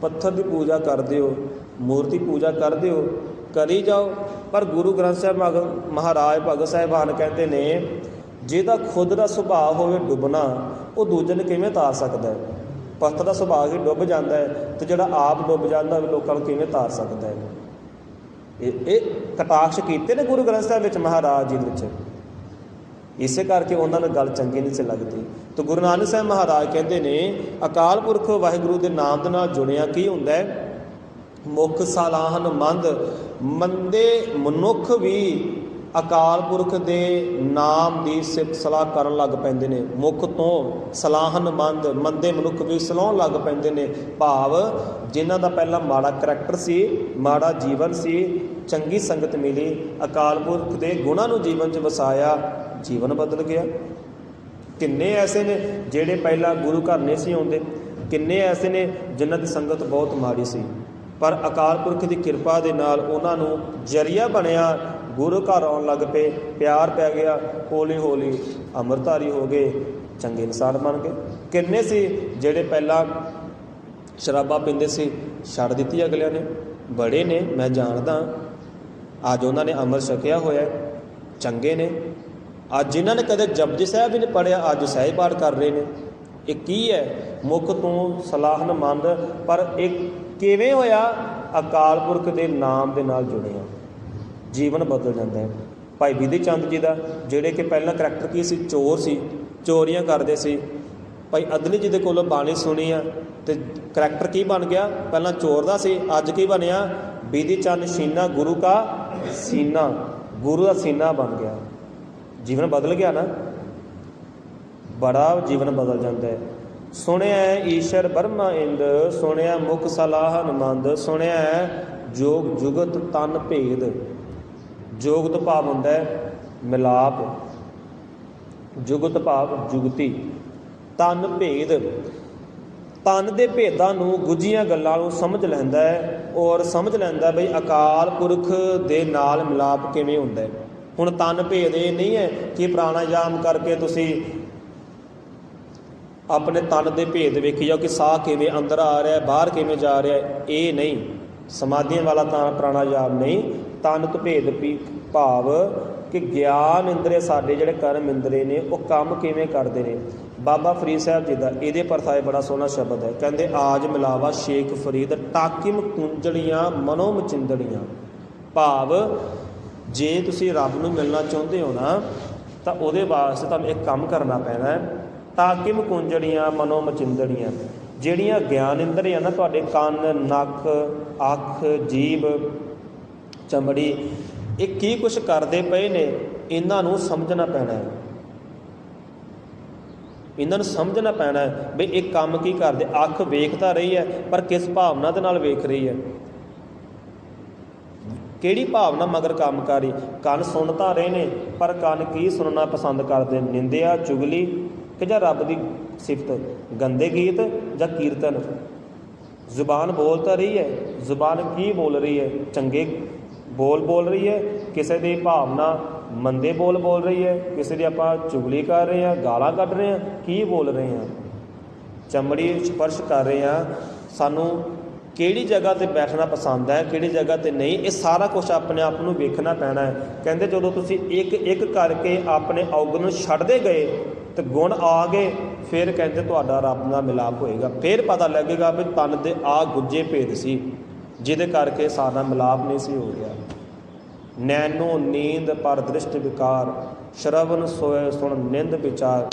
ਪੱਥਰ ਦੀ ਪੂਜਾ ਕਰਦੇ ਹੋ, ਮੂਰਤੀ ਪੂਜਾ ਕਰਦੇ ਹੋ, ਕਰੀ ਜਾਓ। ਪਰ ਗੁਰੂ ਗ੍ਰੰਥ ਸਾਹਿਬ ਮਗ- ਮਹਾਰਾਜ ਭਗਤ ਸਾਹਿਬਾਨ ਕਹਿੰਦੇ ਨੇ, ਜਿਹਦਾ ਖੁਦ ਦਾ ਸੁਭਾਅ ਹੋਵੇ ਡੁੱਬਣਾ, ਉਹ ਦੂਜੇ ਨੂੰ ਕਿਵੇਂ ਤਾਰ ਸਕਦਾ ਹੈ? ਪੱਥਰ ਦਾ ਸੁਭਾਅ ਹੀ ਡੁੱਬ ਜਾਂਦਾ ਹੈ ਤੇ ਜਿਹੜਾ ਆਪ ਡੁੱਬ ਜਾਂਦਾ ਉਹ ਲੋਕਾਂ ਨੂੰ ਕਿਵੇਂ ਤਾਰ ਸਕਦਾ ਹੈ? ਇਹ ਇਹ ਕਟਾਕਸ਼ ਕੀਤੇ ਨੇ ਗੁਰੂ ਗ੍ਰੰਥ ਸਾਹਿਬ ਵਿੱਚ ਮਹਾਰਾਜ ਜੀ ਦੇ ਵਿੱਚ। ਇਸੇ ਕਰਕੇ ਉਹਨਾਂ ਨੂੰ ਗੱਲ ਚੰਗੀ ਨਹੀਂ ਸੀ ਲੱਗਦੀ। ਤੇ ਗੁਰੂ ਨਾਨਕ ਸਾਹਿਬ ਮਹਾਰਾਜ ਕਹਿੰਦੇ ਨੇ, ਅਕਾਲ ਪੁਰਖ ਵਾਹਿਗੁਰੂ ਦੇ ਨਾਮ ਦੇ ਨਾਲ ਜੁੜਿਆ ਕੀ ਹੁੰਦਾ ਹੈ? ਮੁਖ ਸਲਾਹਨ ਮੰਦ, ਮੰਦੇ ਮਨੁੱਖ ਵੀ ਅਕਾਲ ਪੁਰਖ ਦੇ ਨਾਮ ਦੀ ਸਿਫਤ ਸਲਾਹ ਕਰਨ ਲੱਗ ਪੈਂਦੇ ਨੇ। ਮੁਖ ਤੋਂ ਸਲਾਹਨ ਮੰਦ, ਮੰਦੇ ਮਨੁੱਖ ਵੀ ਸਲਾਹਣ ਲੱਗ ਪੈਂਦੇ ਨੇ। ਭਾਵ ਜਿਨ੍ਹਾਂ ਦਾ ਪਹਿਲਾਂ ਮਾੜਾ ਕਰੈਕਟਰ ਸੀ, ਮਾੜਾ ਜੀਵਨ ਸੀ, ਚੰਗੀ ਸੰਗਤ ਮਿਲੀ, ਅਕਾਲ ਪੁਰਖ ਦੇ ਗੁਣਾਂ ਨੂੰ ਜੀਵਨ 'ਚ ਵਸਾਇਆ, ਜੀਵਨ ਬਦਲ ਗਿਆ। ਕਿੰਨੇ ਐਸੇ ਨੇ ਜਿਹੜੇ ਪਹਿਲਾਂ ਗੁਰੂ ਘਰ ਨਹੀਂ ਸੀ ਆਉਂਦੇ? ਕਿੰਨੇ ਐਸੇ ਨੇ ਜਿਨ੍ਹਾਂ ਦੀ ਸੰਗਤ ਬਹੁਤ ਮਾੜੀ ਸੀ? ਪਰ ਅਕਾਲ ਪੁਰਖ ਦੀ ਕਿਰਪਾ ਦੇ ਨਾਲ ਉਹਨਾਂ ਨੂੰ ਜਰੀਆ ਬਣਿਆ ਗੁਰੂ ਘਰ ਆਉਣ ਲੱਗ ਪਏ, ਪਿਆਰ ਪੈ ਗਿਆ, ਹੌਲੀ ਹੌਲੀ ਅੰਮ੍ਰਿਤਧਾਰੀ ਹੋ ਗਏ, ਚੰਗੇ ਇਨਸਾਨ ਬਣ ਗਏ। ਕਿੰਨੇ ਸੀ ਜਿਹੜੇ ਪਹਿਲਾਂ ਸ਼ਰਾਬਾਂ ਪੀਂਦੇ ਸੀ, ਛੱਡ ਦਿੱਤੀ ਅਗਲਿਆਂ ਨੇ? ਬੜੇ ਨੇ, ਮੈਂ ਜਾਣਦਾ। ਅੱਜ ਉਹਨਾਂ ਨੇ ਅਮਰ ਛਕਿਆ ਹੋਇਆ ਚੰਗੇ ਨੇ। ਅੱਜ ਜਿਨ੍ਹਾਂ ਨੇ ਕਦੇ ਜਪਜੀ ਸਾਹਿਬ ਵੀ ਨਹੀਂ ਪੜਿਆ ਅੱਜ ਸਹਿਜ ਪਾਠ ਕਰ ਰਹੇ ਨੇ। ਇਹ ਕੀ ਹੈ? ਮੁੱਖ ਤੋਂ ਸਲਾਹਨ ਮੰਦ ਪਰ ਇਹ ਕਿਵੇਂ ਹੋਇਆ? ਅਕਾਲ ਪੁਰਖ ਦੇ ਨਾਮ ਦੇ ਨਾਲ ਜੁੜਿਆ ਜੀਵਨ ਬਦਲ ਜਾਂਦਾ ਹੈ। ਭਾਈ ਵਿਧੀ ਚੰਦ ਜੀ ਦਾ, ਜਿਹੜੇ ਕਿ ਪਹਿਲਾਂ ਕਰੈਕਟਰ ਕੀ ਸੀ? ਚੋਰ ਸੀ, ਚੋਰੀਆਂ ਕਰਦੇ ਸੀ। ਭਾਈ ਅਦਲੀ ਜੀ ਦੇ ਕੋਲੋਂ ਬਾਣੀ ਸੁਣੀ ਆ, ਤੇ ਕਰੈਕਟਰ ਕੀ ਬਣ ਗਿਆ? ਪਹਿਲਾਂ ਚੋਰ ਦਾ ਸੀ, ਅੱਜ ਕੀ ਬਣਿਆ? ਵਿਧੀ ਚੰਦ ਸੀਨਾ ਗੁਰੂ ਕਾ ਸੀਨਾ, ਗੁਰੂ ਦਾ ਸੀਨਾ ਬਣ ਗਿਆ। ਜੀਵਨ ਬਦਲ ਗਿਆ ਨਾ, ਬੜਾ ਜੀਵਨ ਬਦਲ ਜਾਂਦਾ ਹੈ। ਸੁਣਿਆ ਈਸ਼ਰ ਬਰਮਾ ਇੰਦ, ਸੁਣਿਆ ਮੁਖ ਸਲਾਹਨ ਮੰਦ ਸੁਣਿਆ ਹੈ, ਜੋਗ ਜੁਗਤ ਤਨ ਭੇਦ। ਜੋਗਤ ਭਾਵ ਹੁੰਦਾ ਹੈ ਮਿਲਾਪ। ਜੁਗਤ ਭਾਵ ਜੁਗਤੀ। ਤਨ ਭੇਦ। ਤਨ ਦੇ ਭੇਦਾਂ ਨੂੰ ਗੁੱਝੀਆਂ ਗੱਲਾਂ ਨੂੰ ਸਮਝ ਲੈਂਦਾ ਹੈ ਔਰ ਸਮਝ ਲੈਂਦਾ ਬਈ ਅਕਾਲ ਪੁਰਖ ਦੇ ਨਾਲ ਮਿਲਾਪ ਕਿਵੇਂ ਹੁੰਦਾ ਹੈ। ਹੁਣ ਤਨ ਭੇਦ ਇਹ ਨਹੀਂ ਹੈ ਕਿ ਪ੍ਰਾਣਾਯਾਮ ਕਰਕੇ ਤੁਸੀਂ ਆਪਣੇ ਤਨ ਦੇ ਭੇਦ ਵੇਖੀ ਜਾਓ ਕਿ ਸਾਹ ਕਿਵੇਂ ਅੰਦਰ ਆ ਰਿਹਾ ਬਾਹਰ ਕਿਵੇਂ ਜਾ ਰਿਹਾ ਇਹ ਨਹੀਂ। ਸਮਾਧੀਆਂ ਵਾਲਾ ਤਾਂ ਪ੍ਰਾਣਾਯਾਮ ਨਹੀਂ। ਤਨ ਭੇਦ ਭਾਵ ਕਿ ਗਿਆਨ ਇੰਦਰੇ ਸਾਡੇ ਜਿਹੜੇ ਕਰਮ ਇੰਦਰੇ ਨੇ, ਉਹ ਕੰਮ ਕਿਵੇਂ ਕਰਦੇ ਨੇ। ਬਾਬਾ ਫਰੀਦ ਸਾਹਿਬ ਜੀ ਦਾ ਇਹਦੇ ਪਰਥਾਏ ਬੜਾ ਸੋਹਣਾ ਸ਼ਬਦ ਹੈ। ਕਹਿੰਦੇ, ਆਜ ਮਿਲਾਵਾ ਸ਼ੇਖ ਫਰੀਦ ਟਾਕਿਮ ਕੁੰਜਲੀਆਂ ਮਨੋ ਮਚਿੰਦੜੀਆਂ ਭਾਵ ਜੇ ਤੁਸੀਂ ਰੱਬ ਨੂੰ ਮਿਲਣਾ ਚਾਹੁੰਦੇ ਹੋ ਨਾ, ਤਾਂ ਉਹਦੇ ਵਾਸਤੇ ਤੁਹਾਨੂੰ ਇੱਕ ਕੰਮ ਕਰਨਾ ਪੈਣਾ ਹੈ ਕਿ ਮਕੁੰਜੜੀਆਂ ਮਨੋ ਮਚਿੰਦੜੀਆਂ। ਜਿਹੜੀਆਂ ਗਿਆਨ ਇੰਦਰੀਆਂ ਨਾ ਤੁਹਾਡੇ ਕੰਨ, ਨੱਕ, ਅੱਖ, ਜੀਭ, ਚਮੜੀ, ਇਹ ਕੀ ਕੁਝ ਕਰਦੇ ਪਏ ਨੇ, ਇਹਨਾਂ ਨੂੰ ਸਮਝਣਾ ਪੈਣਾ ਹੈ। ਇਹਨਾਂ ਨੂੰ ਸਮਝਣਾ ਪੈਣਾ ਹੈ ਵੀ ਇਹ ਕੰਮ ਕੀ ਕਰਦੇ? ਅੱਖ ਵੇਖਦਾ ਰਹੀ ਹੈ, ਪਰ ਕਿਸ ਭਾਵਨਾ ਦੇ ਨਾਲ ਵੇਖ ਰਹੀ ਹੈ? ਕਿਹੜੀ ਭਾਵਨਾ ਮਗਰ ਕੰਮ ਕਰੀ ਕੰਨ ਸੁਣ ਤਾਂ ਰਹੇ ਨੇ, ਪਰ ਕੰਨ ਕੀ ਸੁਣਨਾ ਪਸੰਦ ਕਰਦੇ? ਨੇ? ਨਿੰਦਿਆ, ਚੁਗਲੀ ਕਿ ਜਾਂ ਰੱਬ ਦੀ ਸਿਫਤ? ਗੰਦੇ ਗੀਤ ਜਾਂ ਕੀਰਤਨ? ਜ਼ੁਬਾਨ ਬੋਲ ਤਾਂ ਰਹੀ ਹੈ, ਜ਼ੁਬਾਨ ਕੀ ਬੋਲ ਰਹੀ ਹੈ? ਚੰਗੇ ਬੋਲ ਬੋਲ ਰਹੀ ਹੈ, ਕਿਸੇ ਦੀ ਭਾਵਨਾ ਮੰਦੇ ਬੋਲ ਬੋਲ ਰਹੀ ਹੈ, ਕਿਸੇ ਦੀ ਆਪਾਂ ਚੁਗਲੀ ਕਰ ਰਹੇ ਹਾਂ, ਗਾਲਾਂ ਕੱਢ ਰਹੇ ਹਾਂ, ਕੀ ਬੋਲ ਰਹੇ ਹਾਂ? ਚਮੜੀ ਸਪਰਸ਼ ਕਰ ਰਹੇ ਹਾਂ, ਸਾਨੂੰ ਕਿਹੜੀ ਜਗ੍ਹਾ ਤੇ ਬੈਠਣਾ ਪਸੰਦ ਹੈ, ਕਿਹੜੀ ਜਗ੍ਹਾ ਤੇ ਨਹੀਂ, ਇਹ ਸਾਰਾ ਕੁਝ ਆਪਣੇ ਆਪ ਨੂੰ ਵੇਖਣਾ ਪੈਣਾ ਹੈ। ਕਹਿੰਦੇ ਜਦੋਂ ਤੁਸੀਂ ਇੱਕ ਇੱਕ ਕਰਕੇ ਆਪਣੇ ਔਗਣ ਨੂੰ ਛੱਡਦੇ ਗਏ ਤੇ ਗੁਣ ਆ ਗਏ, ਫਿਰ ਕਹਿੰਦੇ ਤੁਹਾਡਾ ਰੱਬ ਨਾਲ ਮਿਲਾਪ ਹੋਏਗਾ। ਫਿਰ ਪਤਾ ਲੱਗੇਗਾ ਵੀ ਤਨ ਦੇ ਆ ਗੁੱਜੇ ਭੇਦ ਸੀ, ਜਿਹਦੇ ਕਰਕੇ ਸਾਡਾ ਮਿਲਾਪ ਨਹੀਂ ਸੀ ਹੋ ਗਿਆ ਨੈਨੋ ਨੀਂਦ ਪਰ ਦ੍ਰਿਸ਼ਟ ਵਿਕਾਰ ਸ਼ਰਵਨ ਸੋਏ ਸੁਣ ਨਿੰਦ ਵਿਚਾਰ,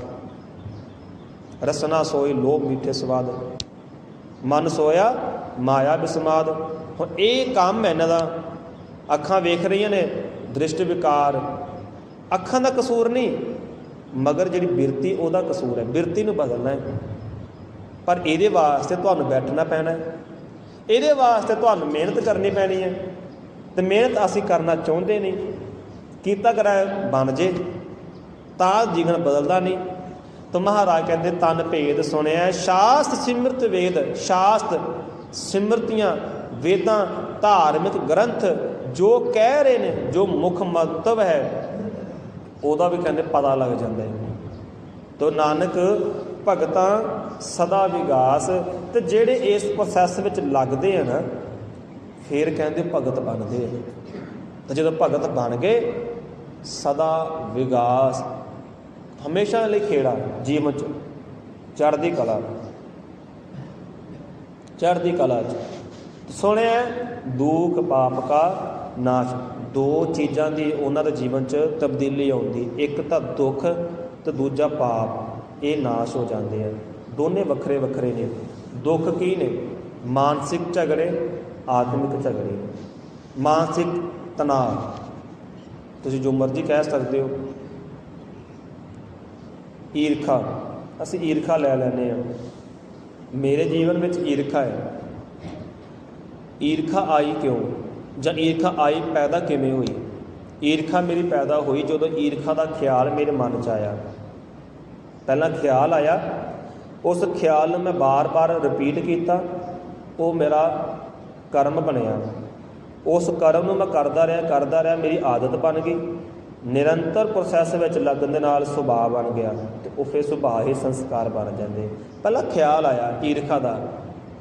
ਰਸਨਾ ਸੋਈ ਲੋਭ ਮੀਠੇ ਸਵਾਦ। ਮਨ ਸੋਇਆ, ਮਾਇਆ ਬਿਸਮਾਦ। ਹੁਣ ਇਹ ਕੰਮ ਹੈ ਇਹਨਾਂ ਦਾ। ਅੱਖਾਂ ਵੇਖ ਰਹੀਆਂ ਨੇ, ਦ੍ਰਿਸ਼ਟ ਵਿਕਾਰ। ਅੱਖਾਂ ਦਾ ਕਸੂਰ ਨਹੀਂ, ਮਗਰ ਜਿਹੜੀ ਬਿਰਤੀ, ਉਹਦਾ ਕਸੂਰ ਹੈ। ਬਿਰਤੀ ਨੂੰ ਬਦਲਣਾ ਹੈ। ਪਰ ਇਹਦੇ ਵਾਸਤੇ ਤੁਹਾਨੂੰ ਬੈਠਣਾ ਪੈਣਾ ਹੈ। ਇਹਦੇ ਵਾਸਤੇ ਤੁਹਾਨੂੰ ਮਿਹਨਤ ਕਰਨੀ ਪੈਣੀ ਹੈ। ਤੇ ਮਿਹਨਤ ਅਸੀਂ ਕਰਨਾ ਚਾਹੁੰਦੇ ਨਹੀਂ। ਕੀਤਾ ਕਰਾ ਬਣ ਜੇ, ਤਾਂ ਜੀਵਨ ਬਦਲਦਾ ਨਹੀਂ। ਤਾਂ ਮਹਾਰਾਜ ਕਹਿੰਦੇ, ਤਨ ਭੇਦ ਸੁਣਿਆ। ਸ਼ਾਸਤ ਸਿਮਰਤ ਵੇਦ, ਸ਼ਾਸਤ ਸਿਮਰਤੀਆਂ ਵੇਦਾਂ ਧਾਰਮਿਕ ਗ੍ਰੰਥ ਜੋ ਕਹਿ ਰਹੇ ਨੇ, ਜੋ ਮੁੱਖ ਮੰਤਵ ਹੈ, ਉਹਦਾ ਵੀ ਕਹਿੰਦੇ ਪਤਾ ਲੱਗ ਜਾਂਦਾ ਹੈ। ਤੋ ਨਾਨਕ ਭਗਤਾਂ ਸਦਾ ਵਿਗਾਸ ਤੇ ਜਿਹੜੇ ਇਸ ਪ੍ਰੋਸੈਸ ਵਿੱਚ ਲੱਗਦੇ ਆ ਨਾ, ਫਿਰ ਕਹਿੰਦੇ ਭਗਤ ਬਣਦੇ ਆ। ਤੇ ਜਦੋਂ ਭਗਤ ਬਣ ਗਏ, ਸਦਾ ਵਿਗਾਸ ਹਮੇਸ਼ਾ ਲਈ ਖੇੜਾ, ਜੀਵਨ ਚ। ਚੜ੍ਹਦੀ ਕਲਾ। ਚੜ੍ਹਦੀ ਕਲਾ ਚ। ਸੁਣਿਆ ਦੁੱਖ, ਪਾਪ ਕਾ ਨਾਸ਼। ਦੋ ਚੀਜ਼ਾਂ ਦੀ ਉਹਨਾਂ ਦੇ ਜੀਵਨ ਚ ਤਬਦੀਲੀ ਆਉਂਦੀ। ਇੱਕ ਤਾਂ ਦੁੱਖ ਤੇ ਦੂਜਾ ਪਾਪ। ਇਹ ਨਾਸ਼ ਹੋ ਜਾਂਦੇ ਆ। ਦੋਨੇ ਵੱਖਰੇ ਵੱਖਰੇ ਨੇ। ਦੁੱਖ ਕੀ ਨੇ? ਮਾਨਸਿਕ ਝਗੜੇ, ਆਤਮਿਕ ਝਗੜੇ। ਮਾਨਸਿਕ ਤਣਾਅ। ਤੁਸੀਂ ਜੋ ਮਰਜ਼ੀ ਕਹਿ ਸਕਦੇ ਹੋ। ਈਰਖਾ। ਅਸੀਂ ਈਰਖਾ ਲੈ ਲੈਨੇ ਆ ਮੇਰੇ ਜੀਵਨ ਵਿੱਚ ਈਰਖਾ ਹੈ। ਈਰਖਾ ਆਈ ਕਿਉਂ? ਜਾਂ ਈਰਖਾ ਆਈ ਪੈਦਾ ਕਿਵੇਂ ਹੋਈ? ਈਰਖਾ ਮੇਰੀ ਪੈਦਾ ਹੋਈ ਜਦੋਂ ਈਰਖਾ ਦਾ ਖਿਆਲ ਮੇਰੇ ਮਨ 'ਚ ਆਇਆ। ਪਹਿਲਾਂ ਖਿਆਲ ਆਇਆ। ਉਸ ਖਿਆਲ ਨੂੰ ਮੈਂ ਬਾਰ-ਬਾਰ ਰਿਪੀਟ ਕੀਤਾ। ਉਹ ਮੇਰਾ ਕਰਮ ਬਣਿਆ। ਉਸ ਕਰਮ ਨੂੰ ਮੈਂ ਕਰਦਾ ਰਿਹਾ ਕਰਦਾ ਰਿਹਾ, ਮੇਰੀ ਆਦਤ ਬਣ ਗਈ। ਨਿਰੰਤਰ ਪ੍ਰੋਸੈਸ ਵਿੱਚ ਲੱਗਣ ਦੇ ਨਾਲ ਸੁਭਾਅ ਬਣ ਗਿਆ ਤੇ ਉਹ ਫਿਰ ਸੁਭਾਅ ਹੀ ਸੰਸਕਾਰ ਬਣ ਜਾਂਦੇ। ਪਹਿਲਾਂ ਖਿਆਲ ਆਇਆ ਈਰਖਾ ਦਾ।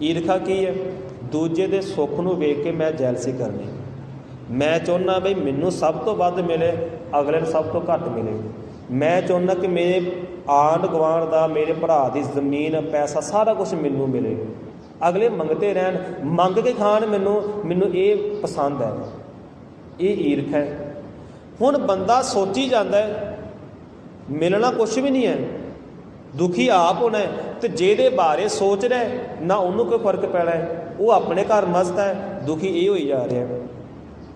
ਈਰਖਾ ਕੀ ਹੈ? ਦੂਜੇ ਦੇ ਸੁੱਖ ਨੂੰ ਵੇਖ ਕੇ ਮੈਂ ਜੈਲਸੀ ਕਰਨੀ। ਮੈਂ ਚਾਹੁੰਦਾ ਬਈ ਮੈਨੂੰ ਸਭ ਤੋਂ ਵੱਧ ਮਿਲੇ, ਅਗਲੇ ਨੂੰ ਸਭ ਤੋਂ ਘੱਟ ਮਿਲੇ। ਮੈਂ ਚਾਹੁੰਦਾ ਕਿ ਮੇਰੇ ਆਂਢ ਗੁਆਂਢ ਦਾ, ਮੇਰੇ ਭਰਾ ਦੀ ਜ਼ਮੀਨ, ਪੈਸਾ ਸਾਰਾ ਕੁਝ ਮੈਨੂੰ ਮਿਲੇ। ਅਗਲੇ ਮੰਗਤੇ ਰਹਿਣ, ਮੰਗ ਕੇ ਖਾਣ ਮੈਨੂੰ ਮੈਨੂੰ ਇਹ ਪਸੰਦ ਹੈ। ਇਹ ਈਰਖਾ ਹੈ। ਹੁਣ ਬੰਦਾ ਸੋਚੀ ਜਾਂਦਾ ਹੈ, ਮਿਲਣਾ ਕੁਝ ਵੀ ਨਹੀਂ ਹੈ, ਦੁਖੀ ਆਪ ਹੋਣਾ ਹੈ ਤੇ ਜਿਹਦੇ ਬਾਰੇ ਸੋਚ ਰਿਹਾ ਨਾ ਉਹਨੂੰ ਕੋਈ ਫ਼ਰਕ ਪੈਣਾ ਉਹ ਆਪਣੇ ਘਰ ਮਸਤ ਹੈ, ਦੁਖੀ ਇਹ ਹੋਈ ਜਾ ਰਿਹਾ ਹੈ।